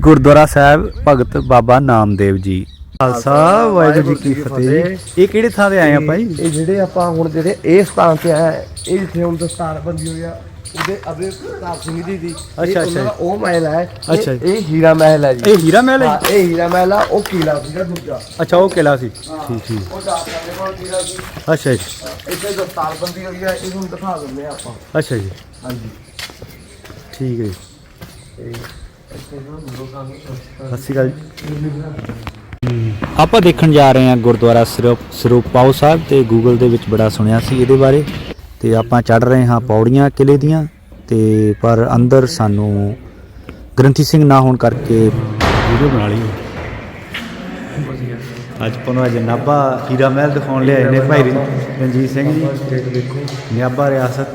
ਗੁਰਦੁਆਰਾ ਸਾਹਿਬ ਭਗਤ ਬਾਬਾ ਨਾਮਦੇਵ ਜੀ। ਖਾਲਸਾ ਵਾਹਿਗੁਰੂ ਜੀ ਕੀ ਫਤਿਹ। ਇਹ ਕਿਹੜੇ ਥਾਂ ਤੇ ਆਏ ਆਪਾਂ ਜੀ ਇਹ ਜਿਹੜੇ ਆਪਾਂ ਹੁਣ ਜਿਹੜੇ ਇਹ ਸਥਾਨ ਤੇ ਆਏ ਇਹ ਜਿੱਥੇ ਹੁਣ ਦਸਤਾਰ ਬੰਦੀ ਹੋਈ ਆ ਉਹਦੇ ਅਬੇ ਪ੍ਰਤਾਪ ਸਿੰਘ ਜੀ ਦੀ। ਅੱਛਾ, ਅੱਛਾ। ਉਹ ਮਹਿਲ ਹੈ। ਇਹ- ਅੱਛਾ। ਇਹ ਹੀਰਾ ਮਹਿਲ ਹੈ ਜੀ। ਇਹ ਹੀਰਾ ਮਹਿਲ ਹੈ ਇਹ ਹੀਰਾ ਮਹਿਲ ਆ ਉਹ ਕੀਲਾ ਸੀਗਾ ਦੂਜਾ। ਅੱਛਾ ਉਹ ਕਿਲਾ ਸੀ। ਠੀਕ ਠੀਕ। ਉਹ ਕਰਦੇ ਕੋਲ ਕੀਲਾ ਸੀ। ਅੱਛਾ ਜੀ। ਇੱਥੇ ਦਸਤਾਰਬੰਦੀ ਹੋਈ ਹੈ ਇਹਨੂੰ ਦਿਖਾ ਦਿੰਦੇ ਆ ਆਪਾਂ। ਅੱਛਾ ਜੀ। ਹਾਂਜੀ। ਠੀਕ ਹੈ ਜੀ। ਸਤਿ ਸ਼੍ਰੀ ਅਕਾਲ ਜੀ। ਆਪਾਂ ਦੇਖਣ ਜਾ ਰਹੇ ਹਾਂ ਗੁਰਦੁਆਰਾ ਸਰੂਪ ਸਰੂਪਾਓ ਸਾਹਿਬ ਤੇ ਗੂਗਲ ਦੇ ਵਿੱਚ ਬੜਾ ਸੁਣਿਆ ਸੀ ਇਹਦੇ ਬਾਰੇ। ਤੇ ਆਪਾਂ ਚੜ ਰਹੇ ਹਾਂ ਪੌੜੀਆਂ ਕਿਲੇ ਦੀਆਂ ਤੇ ਪਰ ਅੰਦਰ ਸਾਨੂੰ ਗ੍ਰੰਥੀ ਸਿੰਘ ਨਾ ਹੋਣ ਕਰਕੇ ਵੀਡੀਓ ਬਣਾ ਲਈ। ਅੱਜ ਪਨੋ ਅੱਜ ਨਾਭਾ ਹੀਰਾ ਮਹਿਲ ਦਿਖਾਉਣ ਲਿਆਏ ਨੇ ਭਾਈ ਰਣ- ਰਣਜੀਤ ਸਿੰਘ ਜੀ। ਦੇਖੋ ਨਿਆਬਾ ਰਿਆਸਤ।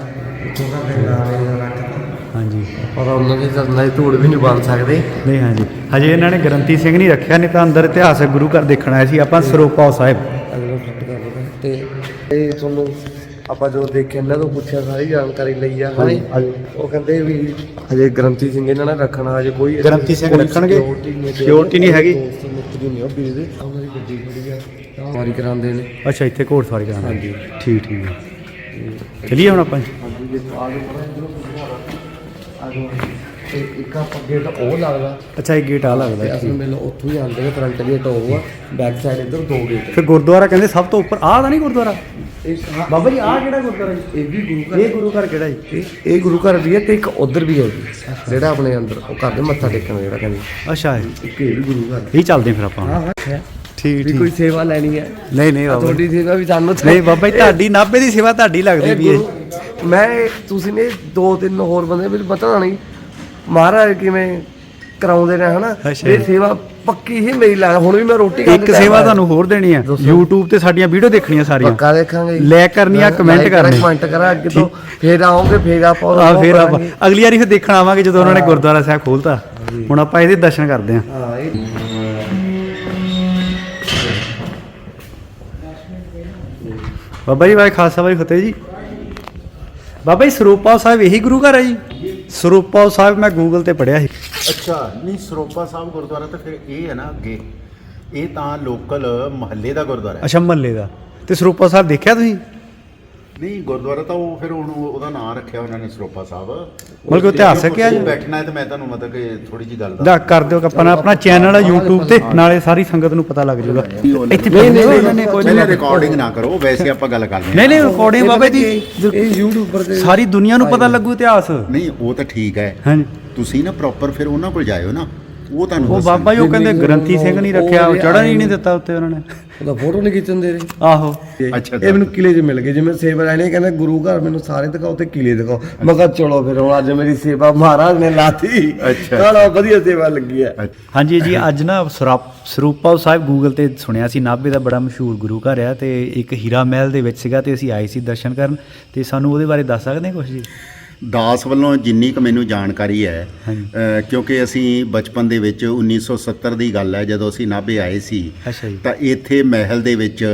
ਹਾਂਜੀ। ਪਰ ਉਹਨਾਂ ਦੇ ਦਰਨਾਂ ਦੀ ਧੂੜ ਵੀ ਨਹੀਂ ਬਣ ਸਕਦੇ। ਨਹੀਂ ਹਾਂਜੀ। ਹਜੇ ਇਹਨਾਂ ਨੇ ਗ੍ਰੰਥੀ ਸਿੰਘ ਨਹੀਂ ਰੱਖਿਆ ਨਹੀਂ ਤਾਂ ਅੰਦਰ ਇਤਿਹਾਸਕ ਗੁਰੂ ਘਰ ਦੇਖਣ ਆਏ ਸੀ ਆਪਾਂ ਸਰੂਪਾਓ ਸਾਹਿਬ। ਅਗਲਾ ਫਿੱਟ ਕਰ ਲਓ ਤੇ ਇਹ ਤੁਹਾਨੂੰ ਆਪਾਂ ਜੋ ਦੇਖਿਆ ਇਹਨਾਂ ਤੋਂ ਪੁੱਛਿਆ ਸਾਰੀ ਜਾਣਕਾਰੀ ਲਈ ਆ ਹਾਂਜੀ ਉਹ ਕਹਿੰਦੇ ਵੀ ਹਜੇ ਗ੍ਰੰਥੀ ਸਿੰਘ ਇਹਨਾਂ ਨੇ ਰੱਖਣਾ ਹਜੇ ਕੋਈ ਗ੍ਰੰਥੀ ਸਿੰਘ ਰੱਖਣਗੇ? security ਨਹੀਂ ਹੈਗੀ? ਮਿੱਤਰੀ ਨਹੀਂ ਉਹ ਵੀਰ। ਦੇ ਉਹਨਾਂ ਦੀ ਗੱਡੀ ਖੜੀ ਆ ਸਵਾਰੀ ਕਰਾਉਂਦੇ ਨੇ। ਅੱਛਾ ਇੱਥੇ ਘੋੜ ਸਵਾਰੀ ਕਰਾਂਗੇ ਹਾਂਜੀ। ਠੀਕ ਠੀਕ। ਹੈ ਚਲਿਏ ਹੁਣ ਆਪਾਂ। ਹਾਂਜੀ ਜੇ ਆ ਜਾਓ ਆ ਤੇ ਇੱਕ ਆਪਾਂ ਗੇਟ ਉਹ ਲੱਗਦਾ। ਅੱਛਾ ਇਹ ਗੇਟ ਆ ਲੱਗਦਾ ਤੇ ਹੈ, ਠੀਕ। ਮੇਲ ਉੱਥੋਂ ਹੀ ਆਉਂਦੇ ਨੇ ਫਰੰਟ ਗੇਟ ਉਹ ਆ ਬੈਕ ਸਾਈਡ ਇਧਰ ਦੋ ਗੇਟ ਫਿਰ ਗੁਰਦੁਆਰਾ ਕਹਿੰਦੇ ਸਭ ਤੋਂ ਉੱਪਰ ਆਹ ਤਾਂ ਨਹੀਂ ਗੁਰਦੁਆਰਾ? ਬਾਬਾ ਜੀ ਆਹ ਕਿਹੜਾ ਗੁਰਦੁਆਰਾ ਜੀ? ਇਹ ਵੀ ਗੁਰੂ ਘਰ ਇਹ ਗੁਰੂ ਘਰ ਕਿਹੜਾ ਜੀ? ਇਹ ਇਹ ਗੁਰੂ ਘਰ ਵੀ ਹੈ ਤੇ ਇੱਕ ਉਧਰ ਵੀ ਹੈ ਜੀ ਜਿਹੜਾ ਆਪਣੇ ਅੰਦਰ ਉਹ ਕਰਦੇ ਮੱਥਾ ਟੇਕਣ ਜਿਹੜਾ ਕਹਿੰਦੇ। ਅੱਛਾ ਇਹ ਇੱਕ ਇਹ ਵੀ ਗੁਰੂ ਘਰ ਇਹ ਚੱਲਦੇ ਫਿਰ ਆਪਾਂ ਹਾਂ ਹਾਂ। ਠੀਕ ਵੀ ਕੋਈ ਸੇਵਾ ਲੈਣੀ ਹੈ। ਨਹੀਂ ਨਹੀਂ ਬਾਬਾ ਤੁਹਾਡੀ ਸੇਵਾ ਵੀ ਸਾਨੂੰ ਨਹੀਂ ਬਾਬਾ ਜੀ ਤੁਹਾਡੀ ਨਾਭੇ ਦੀ ਸੇਵਾ ਤੁਹਾਡੀ ਲੱਗਦੀ ਇਹ ਵੀ ਹੈ। ਗੁਰੂ- ਮੈਂ ਤੁਸੀਂ ਨੇ ਦੋ ਤਿੰਨ ਹੋਰ ਬੰਦੇ ਮੈਨੂੰ ਪਤਾ ਨਹੀਂ ਮਹਾਰਾਜ ਕਿਵੇਂ ਕਰਾਉਂਦੇ ਨੇ ਹਨਾ? ਅੱਛਾ। ਇਹ ਸੇਵਾ ਪੱਕੀ ਹੀ ਮੇਰੀ ਲੱਗ ਹੁਣ ਵੀ ਮੈਂ ਰੋਟੀ ਖਾਣ ਇੱਕ ਦੇ ਸੇਵਾ ਤੁਹਾਨੂੰ ਹੋਰ ਦੇਣੀ ਹੈ। YouTube ਤੇ ਸਾਡੀਆਂ ਵੀਡੀਓ ਦੇਖਣੀਆਂ ਸਾਰੀਆਂ। ਪੱਕਾ ਦੇਖਾਂਗੇ। ਲੈ ਕਰਨੀ ਆ, comment ਕਰਨੇ। comment ਕਰਾਂ ਅੱਗੇ ਤੋਂ ਫੇਰ ਆਉਂਗੇ ਫੇਰ ਆਪਾਂ ਆ ਉਹ ਫਿਰ ਆਪਾਂ ਕਰਾਂਗੇ। ਅਗਲੀ ਵਾਰੀ ਫਿਰ ਦੇਖਣ ਆਵਾਂਗੇ ਜਦੋਂ ਉਹਨਾਂ ਨੇ ਗੁਰਦੁਆਰਾ ਸਾਹਿਬ ਖੋਲਤਾ। ਹੁਣ ਆਪਾਂ ਇਹਦੇ ਦਰਸ਼ਨ ਕਰਦੇ ਹਾਂ। ਹਾਂ ਇਹ ਬਾਬਾ ਜੀ ਵਾਹਿ ਖਾਲਸਾ ਵਾਹਿ ਫਤਿਹ ਜੀ। ਬਾਬਾ ਜੀ ਸਰੂਪਾ ਸਾਹਿਬ ਇਹੀ ਗੁਰੂ ਘਰ ਹੈ ਜੀ? ਸਰੂਪਾ ਸਾਹਿਬ ਮੈਂ ਗੂਗਲ ਤੇ ਪੜਿਆ ਸੀ। ਅੱਛਾ ਨਹੀਂ ਸਰੋਪਾ ਸਾਹਿਬ ਗੁਰਦੁਆਰਾ ਤਾਂ ਫਿਰ ਇਹ ਹੈ ਨਾ ਅੱਗੇ। ਇਹ ਤਾਂ ਲੋਕਲ ਮਹੱਲੇ ਦਾ ਗੁਰਦੁਆਰਾ ਹੈ। ਅੱਛਾ ਮਹੱਲੇ ਦਾ। ਤੇ ਸਰੂਪਾ ਸਾਹਿਬ ਦੇਖਿਆ ਤੁਸੀਂ? ਨਹੀਂ ਗੁਰਦੁਆਰਾ ਤਾਂ ਉਹ ਫਿਰ ਹੁਣ ਉਹਦਾ ਨਾਮ ਰੱਖਿਆ ਉਹਨਾਂ ਨੇ ਸਰੋਪਾ ਸਾਹਿਬ। ਮਤਲਬ ਕਿ ਇਤਿਹਾਸਕ ਹੈ ਜੀ? ਬੈਠਣਾ ਹੈ ਤਾਂ ਮੈਂ ਤੁਹਾਨੂੰ ਮਤਲਬ ਕਿ ਥੋੜੀ ਜੀ ਗੱਲ ਦਾ ਕਰ ਦਿਓ ਕਿ ਆਪਣਾ ਆਪਣਾ ਚੈਨਲ ਹੈ YouTube ਤੇ ਨਾਲੇ ਸਾਰੀ ਸੰਗਤ ਨੂੰ ਪਤਾ ਲੱਗ ਜਾਊਗਾ। ਇੱਥੇ ਨਹੀਂ ਨਹੀਂ ਨਹੀਂ ਨਹੀਂ ਕੋਈ ਨਹੀਂ। ਨਹੀਂ ਰਿਕਾਰਡਿੰਗ ਨਾ ਕਰੋ ਵੈਸੇ ਆਪਾਂ ਗੱਲ ਕਰਦੇ ਹਾਂ ਨਹੀਂ ਨਹੀਂ ਰਿਕਾਰਡਿੰਗ ਬਾਬਾ ਜੀ ਇਹ YouTube ਤੇ ਸਾਰੀ ਦੁਨੀਆ ਨੂੰ ਪਤਾ ਲੱਗੂ ਇਤਿਹਾਸ। ਨਹੀਂ ਉਹ ਤਾਂ ਠੀਕ ਹੈ। ਹਾਂਜੀ। ਤੁਸੀਂ ਨਾ ਪ੍ਰੋਪਰ ਫਿਰ ਉਹਨਾਂ ਕੋਲ ਜਾਇਓ ਨਾ। ਉਹ ਤੁਹਾਨੂੰ ਉਹ ਦੱਸਣਗੇ। ਬਾਬਾ ਜੀ ਉਹ ਕਹਿੰਦੇ ਗ੍ਰੰਥੀ ਸਿੰਘ ਨਹੀਂ ਰੱਖਿਆ ਉਹ ਚੜਨ ਹੀ ਨਹੀਂ ਦਿੱਤਾ ਉੱਤੇ ਉਹਨਾਂ ਨੇ। ਉਹਦਾ ਫੋਟੋ ਨਹੀਂ ਖਿੱਚਣ ਦੇ ਰਹੇ। ਆਹੋ। ਅੱਛਾ ਇਹ ਮੈਨੂੰ ਕਿਲੇ 'ਚ ਮਿਲ ਗਏ। ਜਿਵੇਂ ਸੇਵਾ ਲੈਣੀ ਕਹਿੰਦਾ ਗੁਰੂ ਘਰ ਮੈਨੂੰ ਸਾਰੇ ਦਿਖਾਓ ਤੇ ਕਿਲੇ ਦਿਖਾਓ। ਮੈਂ ਕਿਹਾ ਚਲੋ ਫਿਰ ਹੁਣ ਅੱਜ ਮੇਰੀ ਸੇਵਾ ਮਹਾਰਾਜ ਨੇ ਲਾਤੀ। ਅੱਛਾ। ਕਾਲਾ ਵਧੀਆ ਸੇਵਾ ਲੱਗੀ ਹੈ। ਹਾਂਜੀ ਜੀ ਅੱਜ ਨਾ ਸਰਾਪ- ਸਰੂਪਾ ਸਾਹਿਬ ਗੂਗਲ ਤੇ ਸੁਣਿਆ ਸੀ। ਨਾਭੇ ਦਾ ਬੜਾ ਮਸ਼ਹੂਰ ਗੁਰੂ ਘਰ ਆ ਤੇ ਇੱਕ ਹੀਰਾ ਮਹਿਲ ਦੇ ਵਿੱਚ ਸੀਗਾ ਤੇ ਅਸੀਂ ਆਏ ਸੀ ਦਰਸ਼ਨ ਕਰਨ। ਤੇ ਸਾਨੂੰ ਉਹਦੇ ਬਾਰੇ ਦੱਸ ਸਕਦੇ ਕੁਝ ਜੀ? ਦਾਸ ਵੱਲੋਂ ਜਿੰਨੀ ਕੁ ਮੈਨੂੰ ਜਾਣਕਾਰੀ ਹੈ। ਅ, ਕਿਉਂਕਿ ਅਸੀਂ ਬਚਪਨ ਦੇ ਵਿੱਚ 1970 ਦੀ ਗੱਲ ਹੈ ਜਦੋਂ ਅਸੀਂ ਨਾਭੇ ਆਏ ਸੀ ਅੱਛਾ ਜੀ। ਤਾਂ ਇੱਥੇ ਮਹਿਲ ਦੇ ਵਿੱਚ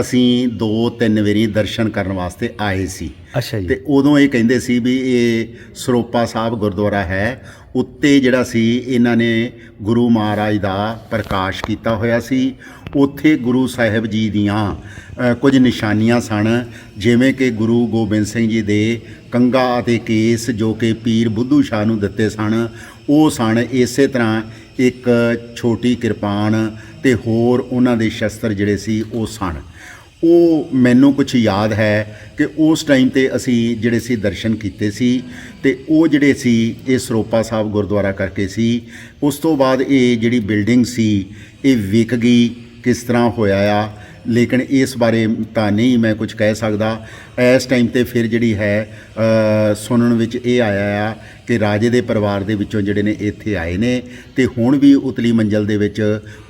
ਅਸੀਂ ਦੋ ਤਿੰਨ ਵਾਰੀ ਦਰਸ਼ਨ ਕਰਨ ਵਾਸਤੇ ਆਏ ਸੀ। ਅੱਛਾ ਜੀ। ਤੇ ਉਦੋਂ ਇਹ ਕਹਿੰਦੇ ਸੀ ਵੀ ਇਹ ਸਰੋਪਾ ਸਾਹਿਬ ਗੁਰਦੁਆਰਾ ਹੈ ਉੱਤੇ ਜਿਹੜਾ ਸੀ, ਇਹਨਾਂ ਨੇ ਗੁਰੂ ਮਹਾਰਾਜ ਦਾ ਪ੍ਰਕਾਸ਼ ਕੀਤਾ ਹੋਇਆ ਸੀ। ਉੱਥੇ ਗੁਰੂ ਸਾਹਿਬ ਜੀ ਦੀਆਂ ਕੁਝ ਨਿਸ਼ਾਨੀਆਂ ਸਨ, ਜਿਵੇਂ ਕਿ ਗੁਰੂ ਗੋਬਿੰਦ ਸਿੰਘ ਜੀ ਦੇ ਕੰਗਾ ਅਤੇ ਕੇਸ ਜੋ ਕਿ ਪੀਰ ਬੁੱਧੂ ਸ਼ਾਹ ਨੂੰ ਦਿੱਤੇ ਸਨ, ਉਹ ਸਨ। ਇਸੇ ਤਰ੍ਹਾਂ ਇੱਕ ਛੋਟੀ ਕਿਰਪਾਨ ਤੇ ਹੋਰ ਉਹਨਾਂ ਦੇ ਸ਼ਸਤਰ ਜਿਹੜੇ ਸੀ, ਉਹ ਸਨ। ਉਹ ਮੈਨੂੰ ਕੁਝ ਯਾਦ ਹੈ ਕਿ ਉਸ ਟਾਈਮ ਤੇ ਅਸੀਂ ਜਿਹੜੇ ਸੀ ਦਰਸ਼ਨ ਕੀਤੇ ਸੀ ਤੇ ਉਹ ਜਿਹੜੇ ਸੀ ਇਹ ਸਰੋਪਾ ਸਾਹਿਬ ਗੁਰਦੁਆਰਾ ਕਰਕੇ ਸੀ। ਉਸ ਤੋਂ ਬਾਅਦ ਇਹ ਜਿਹੜੀ ਬਿਲਡਿੰਗ ਸੀ, ਇਹ ਵਿਕ ਗਈ, ਕਿਸ ਤਰ੍ਹਾਂ ਹੋਇਆ ਆ? ਲੇਕਿਨ ਇਸ ਬਾਰੇ ਤਾਂ ਨਹੀਂ ਮੈਂ ਕੁਝ ਕਹਿ ਸਕਦਾ। ਇਸ ਟਾਈਮ ਤੇ ਫਿਰ ਜਿਹੜੀ ਹੈ ਸੁਣਨ ਵਿੱਚ ਇਹ ਆਇਆ ਆ ਕਿ ਰਾਜੇ ਦੇ ਪਰਿਵਾਰ ਦੇ ਵਿੱਚੋਂ ਜਿਹੜੇ ਨੇ ਇੱਥੇ ਆਏ ਨੇ ਤੇ ਹੁਣ ਵੀ ਉਤਲੀ ਮੰਜ਼ਲ ਦੇ ਵਿੱਚ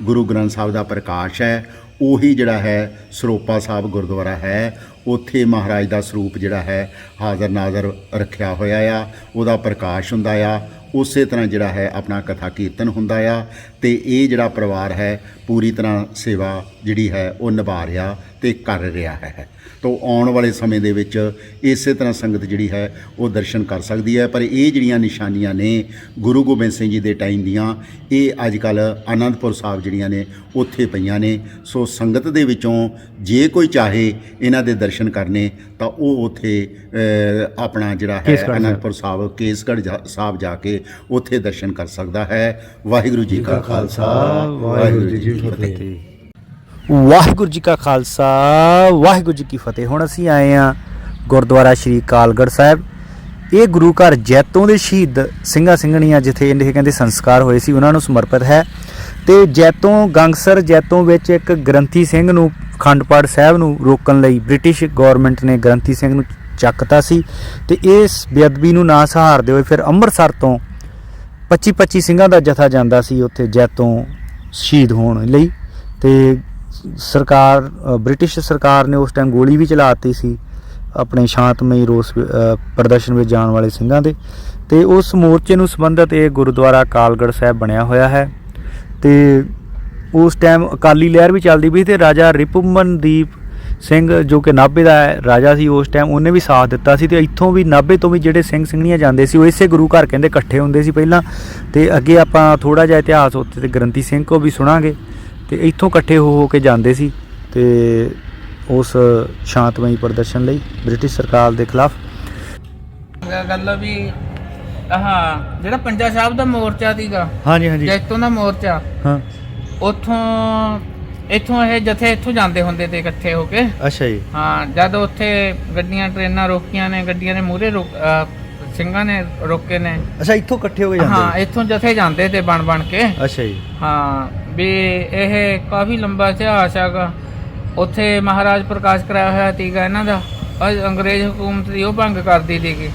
ਗੁਰੂ ਗ੍ਰੰਥ ਸਾਹਿਬ ਦਾ ਪ੍ਰਕਾਸ਼ ਹੈ। ਉਹੀ ਜਿਹੜਾ ਹੈ ਸਰੋਪਾ ਸਾਹਿਬ ਗੁਰਦੁਆਰਾ ਹੈ। ਉੱਥੇ ਮਹਾਰਾਜ ਦਾ ਸਰੂਪ ਜਿਹੜਾ ਹੈ, ਹਾਜ਼ਰ ਨਾਜ਼ਰ ਰੱਖਿਆ ਹੋਇਆ ਆ, ਉਹਦਾ ਪ੍ਰਕਾਸ਼ ਹੁੰਦਾ ਆ। ਉਸੇ ਤਰ੍ਹਾਂ ਜਿਹੜਾ ਹੈ ਆਪਣਾ ਕਥਾ ਕੀਰਤਨ ਹੁੰਦਾ ਆ। ਤੇ ਇਹ ਜਿਹੜਾ ਪਰਿਵਾਰ ਹੈ ਪੂਰੀ ਤਰ੍ਹਾਂ ਸੇਵਾ ਜਿਹੜੀ ਹੈ ਉਹ ਨਿਭਾ ਰਿਹਾ ਤੇ ਕਰ ਰਿਹਾ ਹੈ। ਤੋ ਆਉਣ ਵਾਲੇ ਸਮੇਂ ਦੇ ਵਿੱਚ ਇਸੇ ਤਰ੍ਹਾਂ ਸੰਗਤ ਜਿਹੜੀ ਹੈ ਉਹ ਦਰਸ਼ਨ ਕਰ ਸਕਦੀ ਹੈ। ਪਰ ਇਹ ਜਿਹੜੀਆਂ ਨਿਸ਼ਾਨੀਆਂ ਨੇ ਗੁਰੂ ਗੋਬਿੰਦ ਸਿੰਘ ਜੀ ਦੇ ਟਾਈਮ ਦੀਆਂ ਇਹ ਅੱਜ ਕੱਲ ਆਨੰਦਪੁਰ ਸਾਹਿਬ ਜਿਹੜੀਆਂ ਨੇ ਉੱਥੇ ਪਈਆਂ ਨੇ। ਸੋ ਸੰਗਤ ਦੇ ਵਿੱਚੋਂ ਜੇ ਕੋਈ ਚਾਹੇ ਇਹਨਾਂ ਦੇ ਦਰਸ਼ਨ ਕਰਨੇ ਤਾਂ ਉਹ ਉੱਥੇ ਆਪਣਾ ਜਿਹੜਾ ਹੈ ਕੇਸਗੜ੍ਹ ਸਾਹਿਬ। ਅਨੰਦਪੁਰ ਸਾਹਿਬ ਕੇਸਗੜ੍ਹ ਸਾਹਿਬ ਜਾ ਕੇ ਉੱਥੇ ਦਰਸ਼ਨ ਕਰ ਸਕਦਾ ਹੈ। ਵਾਹਿਗੁਰੂ ਜੀ ਕਾ ਖਾਲਸਾ, ਵਾਹਿਗੁਰੂ ਜੀ ਕੀ ਫਤਿਹ। ਵਾਹਿਗੁਰੂ ਜੀ ਕਾ ਖਾਲਸਾ, ਵਾਹਿਗੁਰੂ ਜੀ ਕੀ ਫਤਿਹ। ਹੁਣ ਅਸੀਂ ਆਏ ਆ ਗੁਰਦੁਆਰਾ ਸ਼੍ਰੀ ਕਾਲਗੜ੍ਹ ਸਾਹਿਬ। ਇਹ ਗੁਰੂ ਘਰ ਜੈਤੋਂ ਦੇ ਸ਼ਹੀਦ ਸਿੰਘਾਂ ਸਿੰਘਣੀਆਂ, ਜਿੱਥੇ ਇਹ ਕਹਿੰਦੇ ਸੰਸਕਾਰ ਹੋਏ ਸੀ, ਉਹਨਾਂ ਨੂੰ ਸਮਰਪਿਤ ਹੈ। ਤੇ ਜੈਤੋਂ ਗੰਗਸਰ ਜੈਤੋਂ ਵਿੱਚ ਇੱਕ ਗ੍ਰੰਥੀ ਸਿੰਘ ਨੂੰ ਖੰਡਪਾੜ ਸਾਹਿਬ ਨੂੰ ਰੋਕਣ ਲਈ ਬ੍ਰਿਟਿਸ਼ ਗਵਰਨਮੈਂਟ ਨੇ ਗ੍ਰੰਥੀ ਸਿੰਘ ਨੂੰ ਚੱਕਤਾ ਸੀ। ਤੇ ਇਸ ਬੇਅਦਬੀ ਨੂੰ ਨਾ ਸਹਾਰਦੇ ਹੋਏ ਫਿਰ ਅੰਮ੍ਰਿਤਸਰ ਤੋਂ 25 25 ਸਿੰਘਾਂ ਦਾ ਜਥਾ ਜਾਂਦਾ ਸੀ ਉੱਥੇ ਜੈਤੋਂ ਸ਼ਹੀਦ ਹੋਣ ਲਈ ਤੇ ਸਰਕਾਰ ਬ੍ਰਿਟਿਸ਼ ਸਰਕਾਰ ਨੇ ਉਸ ਟਾਈਮ ਗੋਲੀ ਵੀ ਚਲਾਤੀ ਸੀ ਆਪਣੇ ਸ਼ਾਂਤਮਈ ਰੋਸ ਪ੍ਰਦਰਸ਼ਨ ਵਿੱਚ ਜਾਣ ਵਾਲੇ ਸਿੰਘਾਂ ਦੇ ਤੇ ਉਸ ਮੋਰਚੇ ਨੂੰ ਸੰਬੰਧਿਤ ਇਹ ਗੁਰਦੁਆਰਾ ਕਾਲਗੜ੍ਹ ਸਾਹਿਬ ਬਣਿਆ ਹੋਇਆ ਹੈ ਤੇ ਉਸ ਟਾਈਮ ਅਕਾਲੀ ਲਹਿਰ ਵੀ ਚੱਲਦੀ ਪਈ ਤੇ ਰਾਜਾ ਰਿਪੁਮਨਦੀਪ ਸਿੰਘ ਜੋ ਕਿ ਨਾਭੇ ਦਾ ਰਾਜਾ ਸੀ ਉਸ ਟਾਈਮ ਉਹਨੇ ਵੀ ਸਾਥ ਦਿੱਤਾ ਸੀ ਤੇ ਇੱਥੋਂ ਵੀ ਨਾਭੇ ਤੋਂ ਵੀ ਜਿਹੜੇ ਸਿੰਘ ਸਿੰਘਣੀਆਂ ਜਾਂਦੇ ਸੀ ਉਹ ਇਸੇ ਗੁਰੂ ਘਰ ਕਹਿੰਦੇ ਇਕੱਠੇ ਹੁੰਦੇ ਸੀ ਪਹਿਲਾਂ ਤੇ ਅੱਗੇ ਆਪਾਂ ਥੋੜਾ ਜਿਹਾ ਇਤਿਹਾਸ ਉੱਥੇ ਤੇ ਗ੍ਰੰਥੀ ਸਿੰਘ ਕੋ ਵੀ ਸੁਣਾਂਗੇ ਤੇ ਇੱਥੋਂ ਇਕੱਠੇ ਹੋ ਹੋ ਕੇ ਜਾਂਦੇ ਸੀ ਤੇ ਉਸ ਸ਼ਾਂਤਮਈ ਪ੍ਰਦਰਸ਼ਨ ਲਈ ਬ੍ਰਿਟਿਸ਼ ਸਰਕਾਰ ਦੇ ਖਿਲਾਫ। ਗੱਲ- ਵੀ ਆਹ ਜਿਹੜਾ ਪੰਜਾ ਸਾਹਿਬ ਦਾ ਮੋਰਚਾ ਸੀਗਾ ਹਾਂਜੀ ਹਾਂਜੀ। ਜੈਤੋਂ ਦਾ ਮੋਰਚਾ ਹਾਂ। ਉੱਥੋਂ ਇੱਥੋਂ ਇਹ ਜਥੇ ਇੱਥੋਂ ਜਾਂਦੇ ਹੁੰਦੇ ਤੇ ਇਕੱਠੇ ਹੋ ਕੇ। ਅੱਛਾ ਜੀ। ਹਾਂ ਜਦ ਉੱਥੇ ਗੱਡੀਆਂ ਟ੍ਰੇਨਾਂ ਰੋਕੀਆਂ ਨੇ ਗੱਡੀਆਂ ਦੇ ਮੂਹਰੇ ਰੋਕ ਅਹ ਸਿੰਘਾਂ ਨੇ ਰੋਕੇ ਨੇ। ਅੱਛਾ ਇੱਥੋਂ ਇਕੱਠੇ ਹੋ ਕੇ ਹਾਂ ਇੱਥੋਂ ਜਥੇ ਜਾਂਦੇ ਤੇ ਬਣ ਬਣ ਕੇ। ਅੱਛਾ ਜੀ। ਹਾਂ ਵੀ ਇਹ ਕਾਫੀ ਲੰਬਾ ਇਤਿਹਾਸ ਹੈਗਾ। ਉੱਥੇ ਮਹਾਰਾਜ ਪ੍ਰਕਾਸ਼ ਕਰਾਇਆ ਹੋਇਆ ਸੀਗਾ ਇਹਨਾਂ ਦਾ। ਅਹ ਅੰਗਰੇਜ਼ ਹਕੂਮਤ ਦੀ ਉਹ ਭੰਗ ਕਰਦੀ ਸੀਗੀ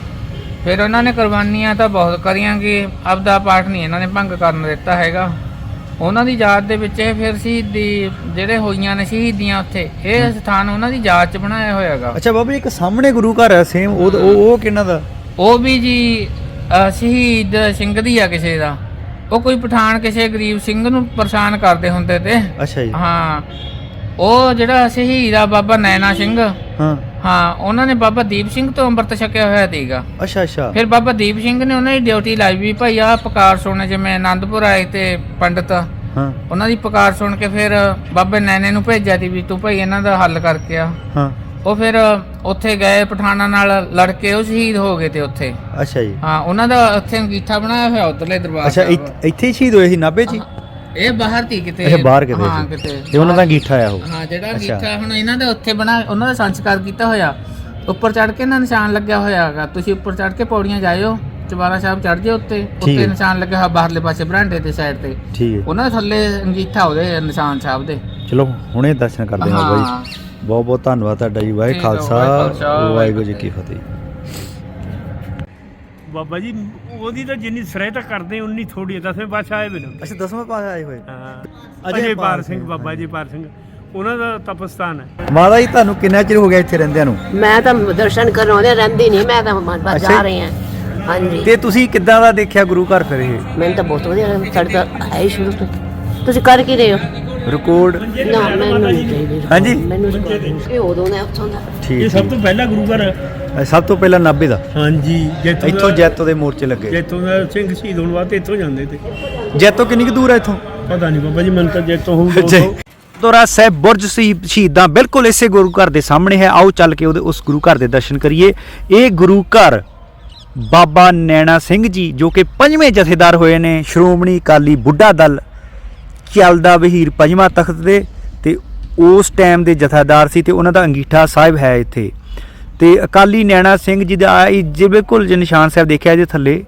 ਫਿਰ ਉਹਨਾਂ ਨੇ ਕੁਰਬਾਨੀਆਂ ਤਾਂ ਬਹੁਤ ਕਰੀਆਂ ਕਿ ਆਪਦਾ ਪਾਠ ਨਹੀਂ ਇਹਨਾਂ ਨੇ ਭੰਗ ਕਰਨ ਦਿੱਤਾ ਹੈਗਾ। ਉਹਨਾਂ ਦੀ ਯਾਦ ਦੇ ਵਿੱਚ ਇਹ ਫਿਰ ਸ਼ਹੀਦੀ ਜਿਹੜੇ ਹੋਈਆਂ ਨੇ ਸ਼ਹੀਦੀਆਂ ਉੱਥੇ ਇਹ ਸਥਾਨ ਉਹਨਾਂ ਦੀ ਯਾਦ 'ਚ ਬਣਾਇਆ ਹੋਇਆ ਹੈਗਾ ਅੱਛਾ ਬਾਬਾ ਜੀ ਇੱਕ ਸਾਹਮਣੇ ਗੁਰੂ ਘਰ ਹੈ ਸੇਮ ਉਹ ਉਹ ਉਹ ਕਿਹਨਾਂ ਦਾ? ਉਹ ਵੀ ਜੀ ਅਹ ਸ਼ਹੀਦ ਸਿੰਘ ਦੀ ਆ ਕਿਸੇ ਦਾ। ਉਹ ਕੋਈ ਪਠਾਨ ਕਿਸੇ ਗਰੀਬ ਸਿੰਘ ਨੂੰ ਪਰੇਸ਼ਾਨ ਕਰਦੇ ਹੁੰਦੇ ਤੇ। ਅੱਛਾ ਜੀ। ਹਾਂ। ਉਹ ਜਿਹੜਾ ਸ਼ਹੀਦ ਆ ਬਾਬਾ ਨੈਣਾ ਸਿੰਘ ਹਾਂ। ਹਾਂ ਉਹਨਾਂ ਨੇ ਬਾਬਾ ਦੀਪ ਸਿੰਘ ਤੋਂ ਅੰਮ੍ਰਿਤ ਛਕਿਆ ਹੋਇਆ ਸੀਗਾ। ਅੱਛਾ ਅੱਛਾ। ਫਿਰ ਬਾਬਾ ਦੀਪ ਸਿੰਘ ਨੇ ਉਹਨਾਂ ਦੀ ਡਿਊਟੀ ਲਾਈ ਵੀ ਭਾਈ ਆ ਪਕਾਰ ਸੁਣੇ ਜਿਵੇਂ ਆਨੰਦਪੁਰ ਆਏ ਤੇ ਪੰਡਤ ਹਾਂ। ਉਹਨਾਂ ਦੀ ਪਕਾਰ ਸੁਣ ਕੇ ਫਿਰ ਬਾਬੇ ਨੈਣੇ ਨੂੰ ਭੇਜਿਆ ਸੀ ਵੀ ਤੂੰ ਭਾਈ ਇਹਨਾਂ ਦਾ ਹੱਲ ਕਰਕੇ ਆ। ਹਾਂ। ਉਹ ਫਿਰ ਉੱਥੇ ਗਏ ਪਠਾਨਾਂ ਨਾਲ ਲੜ ਕੇ ਉਹ ਸ਼ਹੀਦ ਹੋ ਗਏ ਤੇ ਉੱਥੇ। ਅੱਛਾ ਜੀ। ਹਾਂ ਉਹਨਾਂ ਦਾ ਉੱਥੇ ਅੰਗੀਠਾ ਬਣਾਇਆ ਹੋਇਆ ਉਧਰਲੇ ਦਰਬਾਰ ਅੱਛਾ। ਇੱਥ- ਸ਼ਹੀਦ ਹੋਏ ਸੀ ਨਾਭੇ ਹੀ? ਇਹ ਬਾਹਰ ਤੀ ਕਿਤੇ। ਅੱਛਾ ਬਾਹਰ ਕਿਤੇ ਹਾਂ ਸੀ। ਕਿਤੇ। ਤੇ ਉਹਨਾਂ ਦਾ ਅੰਗੀਠਾ ਆ ਉਹ ਹਾਂ ਜਿਹੜਾ ਅੱਛਾ। ਅੰਗੀਠਾ ਹੁਣ ਇਹਨਾਂ ਦੇ ਉੱਥੇ ਬਣਾ ਉਹਨਾਂ ਦਾ ਸੰਸਕਾਰ ਕੀਤਾ ਹੋਇਆ। ਉੱਪਰ ਚੜ ਕੇ ਨਾ ਨਿਸ਼ਾਨ ਲੱਗਿਆ ਹੋਇਆ ਹੈਗਾ। ਤੁਸੀਂ ਉੱਪਰ ਚੜ ਕੇ ਪੌੜੀਆਂ ਜਾਇਓ ਚਵਾਰਾ ਸਾਹਿਬ ਚੜ ਜਿਓ ਉੱਤੇ। ਠੀਕ ਉੱਤੇ ਹੈ। ਨਿਸ਼ਾਨ ਲੱਗਿਆ ਹੋਇਆ ਬਾਹਰਲੇ ਪਾਸੇ ਬਰਾਂਡੇ ਦੇ ਸਾਈਡ ਤੇ। ਠੀਕ ਉਹਨਾਂ ਦੇ ਥੱਲੇ ਅੰਗੀਠਾ ਉਹਦੇ ਨਿਸ਼ਾਨ ਸਾਹਿਬ ਦੇ। ਚਲੋ ਹੁਣੇ ਦਰਸ਼ਨ ਕਰਦੇ ਹਾਂ ਜੀ ਬਹੁਤ ਬਹੁਤ ਧੰਨਵਾਦ ਤੁਹਾਡਾ ਜੀ। ਠੀਕ ਹੈ, ਖਾਲਸਾ, ਵਾਹਿਗੁਰੂ ਜੀ ਕੀ ਫਤਿਹ। ਬਾਬਾ ਜੀ ਉਹਦੀ ਤਾਂ ਜਿੰਨੀ ਸਰਾਇਤਾ ਕਰਦੇ ਉਨੀ ਥੋੜੀ ਹੈ ਦਸਵੇਂ ਪਾਤਸ਼ਾਹ ਆਏ ਬਿਨ ਅੱਛਾ ਦਸਵੇਂ ਪਾਸੇ ਆਏ ਹੋਏ। ਹਾਂ। ਅਜੇ ਪਾਰ ਸਿੰਘ ਬਾਬਾ ਜੀ ਪਾਰ ਸਿੰਘ। ਉਹਨਾਂ ਦਾ ਤਪਸਥਾਨ ਹੈ। ਮਾਤਾ ਜੀ ਤੁਹਾਨੂੰ ਕਿੰਨਾ ਚਿਰ ਹੋ ਗਿਆ ਇੱਥੇ ਰਹਿੰਦਿਆਂ ਨੂੰ? ਮੈਂ ਤਾਂ ਦਰਸ਼ਨ ਕਰਨ ਆਉਂਦੇ ਰਹਿੰਦੀ ਨਹੀਂ ਮੈਂ ਤਾਂ ਬਸ। ਜਾ ਰਹੀ ਹਾਂ। ਹਾਂਜੀ। ਤੇ ਤੁਸੀਂ ਕਿੱਦਾਂ ਦਾ ਦੇਖਿਆ ਗੁਰੂ ਘਰ ਫਿਰ ਇਹ? ਮੈਨੂੰ ਤਾਂ ਬਹੁਤ ਵਧੀਆ ਲੱਗਦਾ ਸਾਡੇ ਤਾਂ ਹੈ ਹੀ ਸ਼ੁਰੂ ਤੋਂ। ਤੁਸੀਂ ਕਰ ਕੀ ਰਹੇ ਹੋ? ਰਿਕਾਰਡ ਨਾ ਮੈਨੂੰ ਨਹੀਂ ਚਾਹੀਦੀ। ਹਾਂਜੀ। ਮੈਨੂੰ। ਇਹ ਉਦੋਂ ਦਾ ਉੱਥੋਂ ਦਾ। ਠੀਕ ਇਹ ਸਭ ਤੋਂ ਪਹਿਲਾ ਗੁਰੂ ਘਰ। ਇਹ ਸਭ ਤੋਂ ਪਹਿਲਾਂ ਨਾਭੇ ਦਾ। ਹਾਂਜੀ ਜੈਤੋਂ ਇੱਥੋਂ ਜੈਤੋ ਦੇ ਮੋਰਚੇ ਲੱਗੇ। ਜੈਤੋਂ ਦਾ ਸਿੰਘ ਸ਼ਹੀਦ ਹੋਣ ਵਾਸਤੇ ਇੱਥੋਂ ਜਾਂਦੇ ਤੇ। ਜੈਤੋ ਕਿੰਨੀ ਕੁ ਦੂਰ ਹੈ ਇੱਥੋਂ? ਪਤਾ ਨਹੀਂ ਬਾਬਾ ਜੀ ਮਨ ਤਾਂ ਜੈਤੋਂ ਹੋਊਗਾ। ਗੁਰਦੁਆਰਾ ਸਾਹਿਬ ਬੁਰਜ ਸ਼ਹੀਦਾਂ ਬਿਲਕੁਲ ਇਸੇ ਗੁਰੂ ਘਰ ਦੇ ਸਾਹਮਣੇ ਹੈ। ਆਓ ਚੱਲ ਕੇ ਉਹਦੇ ਉਸ ਗੁਰੂ ਘਰ ਦੇ ਦਰਸ਼ਨ ਕਰੀਏ। ਇਹ ਗੁਰੂ ਘਰ ਬਾਬਾ ਨੈਣਾ ਸਿੰਘ ਜੀ ਜੋ ਕਿ ਪੰਜਵੇਂ ਜਥੇਦਾਰ ਹੋਏ ਨੇ ਸ਼੍ਰੋਮਣੀ ਅਕਾਲੀ ਬੁੱਢਾ ਦਲ ਚੱਲਦਾ ਵਹੀਰ ਪੰਜਵਾਂ ਤਖਤ ਦੇ ਤੇ ਉਸ ਟਾਈਮ ਦੇ ਜਥੇਦਾਰ ਸੀ ਤੇ ਉਹਨਾਂ ਦਾ ਅੰਗੀਠਾ ਸਾਹਿਬ ਹੈ ਇੱਥੇ। ਤੇ ਅਕਾਲੀ ਨੈਣਾ ਸਿੰਘ ਜੀ ਦਾ ਇਹ ਜੇ ਬਿਲਕੁਲ ਜੇ ਨਿਸ਼ਾਨ ਸਾਹਿਬ ਦੇਖਿਆ ਜੇ ਥੱਲੇ,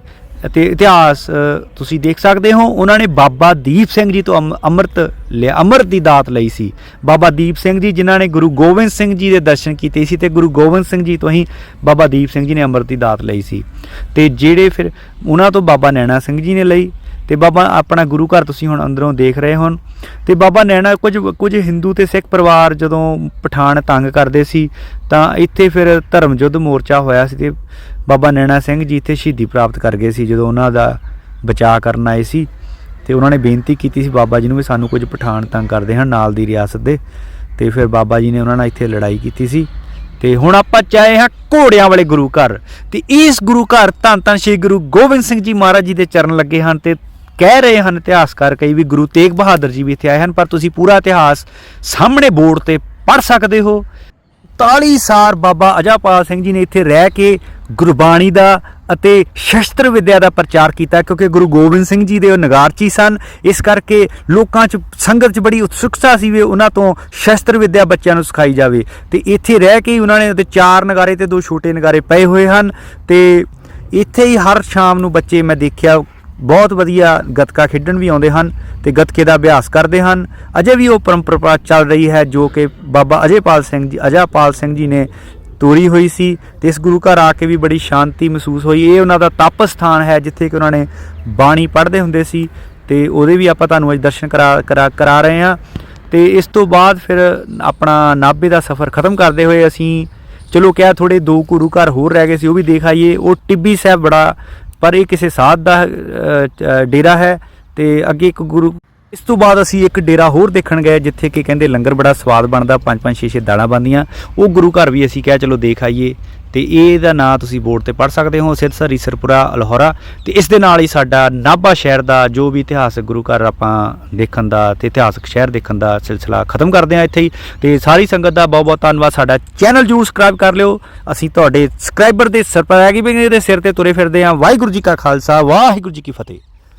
ਅਤੇ ਇਤਿਹਾਸ ਤੁਸੀਂ ਦੇਖ ਸਕਦੇ ਹੋ, ਉਹਨਾਂ ਨੇ ਬਾਬਾ ਦੀਪ ਸਿੰਘ ਜੀ ਤੋਂ ਅੰਮ- ਅੰਮ੍ਰਿਤ ਲਿਆ, ਅੰਮ੍ਰਿਤ ਦੀ ਦਾਤ ਲਈ ਸੀ। ਬਾਬਾ ਦੀਪ ਸਿੰਘ ਜੀ, ਜਿਨ੍ਹਾਂ ਨੇ ਗੁਰੂ ਗੋਬਿੰਦ ਸਿੰਘ ਜੀ ਦੇ ਦਰਸ਼ਨ ਕੀਤੇ ਸੀ, ਤੇ ਗੁਰੂ ਗੋਬਿੰਦ ਸਿੰਘ ਜੀ ਤੋਂ ਹੀ ਬਾਬਾ ਦੀਪ ਸਿੰਘ ਜੀ ਨੇ ਅੰਮ੍ਰਿਤ ਦੀ ਦਾਤ ਲਈ ਸੀ। ਤੇ ਜਿਹੜੇ ਫਿਰ, ਉਹਨਾਂ ਤੋਂ ਬਾਬਾ ਨੈਣਾ ਸਿੰਘ ਜੀ ਨੇ ਲਈ ਤੇ ਬਾਬਾ ਆਪਣਾ ਗੁਰੂ ਘਰ ਤੁਸੀਂ ਹੁਣ ਅੰਦਰੋਂ ਦੇਖ ਰਹੇ ਹੋ ਤੇ ਬਾਬਾ ਨੈਣਾ ਕੁਝ ਕੁਝ ਹਿੰਦੂ ਤੇ ਸਿੱਖ ਪਰਿਵਾਰ ਜਦੋਂ ਪਠਾਨ ਤੰਗ ਕਰਦੇ ਸੀ, ਤਾਂ ਇੱਥੇ ਫਿਰ ਧਰਮ ਯੁੱਧ ਮੋਰਚਾ ਹੋਇਆ ਸੀ ਤੇ ਬਾਬਾ ਨੈਣਾ ਸਿੰਘ ਜੀ ਇੱਥੇ ਸ਼ਹੀਦੀ ਪ੍ਰਾਪਤ ਕਰ ਗਏ ਸੀ, ਜਦੋਂ ਉਹਨਾਂ ਦਾ ਬਚਾਅ ਕਰਨ ਆਏ ਸੀ। ਤੇ ਉਹਨਾਂ ਨੇ ਬੇਨਤੀ ਕੀਤੀ ਸੀ ਬਾਬਾ ਜੀ ਨੂੰ ਵੀ ਸਾਨੂੰ ਕੁਝ ਪਠਾਨ ਤੰਗ ਕਰਦੇ ਹਨ ਨਾਲ ਦੀ ਰਿਆਸਤ ਦੇ। ਤੇ ਫਿਰ ਬਾਬਾ ਜੀ ਨੇ ਉਹਨਾਂ ਨਾਲ ਇੱਥੇ ਲੜਾਈ ਕੀਤੀ ਸੀ। ਤੇ ਹੁਣ ਆਪਾਂ ਚਾਹੇ ਹਾਂ ਘੋੜਿਆਂ ਵਾਲੇ ਗੁਰੂ ਘਰ। ਤੇ ਇਸ ਗੁਰੂ ਘਰ ਧੰਨ ਧੰਨ ਸ੍ਰੀ ਗੁਰੂ ਗੋਬਿੰਦ ਸਿੰਘ ਜੀ ਮਹਾਰਾਜ ਜੀ ਦੇ ਚਰਨ ਲੱਗੇ ਹਨ ਤੇ ਕਹਿ ਰਹੇ ਹਨ ਇਤਿਹਾਸਕਾਰ ਕਈ ਵੀ ਗੁਰੂ ਤੇਗ ਬਹਾਦਰ ਜੀ ਵੀ ਇੱਥੇ ਆਏ ਹਨ, ਪਰ ਤੁਸੀਂ ਪੂਰਾ ਇਤਿਹਾਸ ਸਾਹਮਣੇ ਬੋਰਡ ਤੇ ਪੜ੍ਹ ਸਕਦੇ ਹੋ। 41 ਸਾਲ ਬਾਬਾ ਅਜਾਪਾਲ ਸਿੰਘ ਜੀ ਨੇ ਇੱਥੇ ਰਹਿ ਕੇ ਗੁਰਬਾਣੀ ਦਾ ਅਤੇ ਸ਼ਸਤਰ ਵਿੱਦਿਆ ਦਾ ਪ੍ਰਚਾਰ ਕੀਤਾ, ਕਿਉਂਕਿ ਗੁਰੂ ਗੋਬਿੰਦ ਸਿੰਘ ਜੀ ਦੇ ਉਹ ਨਗਾਰਚੀ ਸਨ। ਇਸ ਕਰਕੇ ਲੋਕਾਂ 'ਚ, ਸੰਗਤ 'ਚ ਬੜੀ ਉਤਸੁਕਤਾ ਸੀ ਵੀ ਉਹਨਾਂ ਤੋਂ ਸ਼ਸਤਰ ਵਿੱਦਿਆ ਬੱਚਿਆਂ ਨੂੰ ਸਿਖਾਈ ਜਾਵੇ। ਤੇ ਇੱਥੇ ਰਹਿ ਕੇ ਹੀ ਉਹਨਾਂ ਨੇ ਉਹਦੇ ਚਾਰ ਨਗਾਰੇ ਤੇ ਦੋ ਛੋਟੇ ਨਗਾਰੇ ਪਏ ਹੋਏ ਹਨ। ਤੇ ਇੱਥੇ ਹੀ ਹਰ ਸ਼ਾਮ ਨੂੰ ਬੱਚੇ ਮੈਂ ਦੇਖਿਆ ਬਹੁਤ ਵਧੀਆ ਗੱਤਕਾ ਖੇਡਣ ਵੀ ਆਉਂਦੇ ਹਨ ਤੇ ਗੱਤਕੇ ਦਾ ਅਭਿਆਸ ਕਰਦੇ ਹਨ। ਅਜੇ ਵੀ ਉਹ ਪਰੰਪਰਾ ਚੱਲ ਰਹੀ ਹੈ ਜੋ ਕਿ ਬਾਬਾ ਅਜੇਪਾਲ ਸਿੰਘ ਜੀ, ਅਜਾਪਾਲ ਸਿੰਘ ਜੀ ਨੇ ਤੋਰੀ ਹੋਈ ਸੀ ਤੇ ਇਸ ਗੁਰੂ ਘਰ ਆ ਕੇ ਵੀ ਬੜੀ ਸ਼ਾਂਤੀ ਮਹਿਸੂਸ ਹੋਈ। ਇਹ ਉਹਨਾਂ ਦਾ ਤਪ ਸਥਾਨ ਹੈ ਜਿੱਥੇ ਕਿ ਉਹਨਾਂ ਨੇ ਬਾਣੀ ਪੜ੍ਹਦੇ ਹੁੰਦੇ ਸੀ ਤੇ ਉਹਦੇ ਵੀ ਆਪਾਂ ਤੁਹਾਨੂੰ ਅੱਜ ਦਰਸ਼ਨ ਕਰਾ ਕਰਾ ਕਰਾ ਰਹੇ ਹਾਂ। ਤੇ ਇਸ ਤੋਂ ਬਾਅਦ ਫਿਰ ਆਪਣਾ ਨਾਭੇ ਦਾ ਸਫ਼ਰ ਖਤਮ ਕਰਦੇ ਹੋਏ ਅਸੀਂ, ਚਲੋ ਕਿਹਾ ਥੋੜੇ ਦੋ ਗੁਰੂ ਘਰ ਹੋਰ ਰਹਿ ਗਏ ਸੀ, ਉਹ ਵੀ ਦੇਖ ਆਈਏ। ਉਹ ਟਿੱਬੀ ਸਾਹਿਬ ਬੜਾ ਪਰ ਇਹ ਕਿਸੇ ਸਾਧ ਦਾ ਡੇਰਾ ਹੈ ਤੇ ਅੱਗੇ ਇੱਕ ਗੁਰੂ, ਇਸ ਤੋਂ ਬਾਅਦ ਅਸੀਂ ਇੱਕ ਡੇਰਾ ਹੋਰ ਦੇਖਣ ਗਏ ਜਿੱਥੇ ਕਿ ਕਹਿੰਦੇ ਲੰਗਰ ਬੜਾ ਸਵਾਦ ਬਣਦਾ, ਪੰਜ ਪੰਜ ਛੇ ਛੇ ਦਾਣਾ ਬਣਦੀਆਂ। ਉਹ ਗੁਰੂ ਘਰ ਵੀ ਅਸੀਂ ਕਿਹਾ, ਚਲੋ ਦੇਖ ਆਈਏ। ਤੇ ਇਹਦਾ ਨਾਂ ਤੁਸੀਂ ਬੋਰਡ ਤੇ ਪੜ ਸਕਦੇ ਹੋ ਸਿਰਸਰ ਈਸਰਪੁਰਾ, ਅਲਹੋਰਾ। ਤੇ ਇਸ ਦੇ ਨਾਲ ਹੀ ਸਾਡਾ ਨਾਭਾ ਸ਼ਹਿਰ ਦਾ ਜੋ ਵੀ ਇਤਿਹਾਸਕ ਗੁਰੂ ਘਰ ਆਪਾਂ ਦੇਖਣ ਦਾ ਤੇ ਇਤਿਹਾਸਕ ਸ਼ਹਿਰ ਦੇਖਣ ਦਾ ਸਿਲਸਿਲਾ ਖਤਮ ਕਰਦੇ ਹਾਂ ਇੱਥੇ ਹੀ। ਤੇ ਸਾਰੀ ਸੰਗਤ ਦਾ ਬਹੁਤ ਬਹੁਤ ਧੰਨਵਾਦ। ਸਾਡਾ ਚੈਨਲ ਜਰੂਰ ਸਬਸਕ੍ਰਾਈਬ ਕਰ ਲਿਓ। ਅਸੀਂ ਤੁਹਾਡੇ ਸਬਸਕ੍ਰਾਈਬਰ ਦੇ ਸਰਪ੍ਰਾਈਜ਼ ਦੇ ਸਿਰ ਤੇ ਤੁਰੇ ਫਿਰਦੇ ਹਾਂ। ਵਾਹਿਗੁਰੂ ਜੀ ਕਾ ਖਾਲਸਾ, ਵਾਹਿਗੁਰੂ ਜੀ ਕੀ ਫਤਿਹ।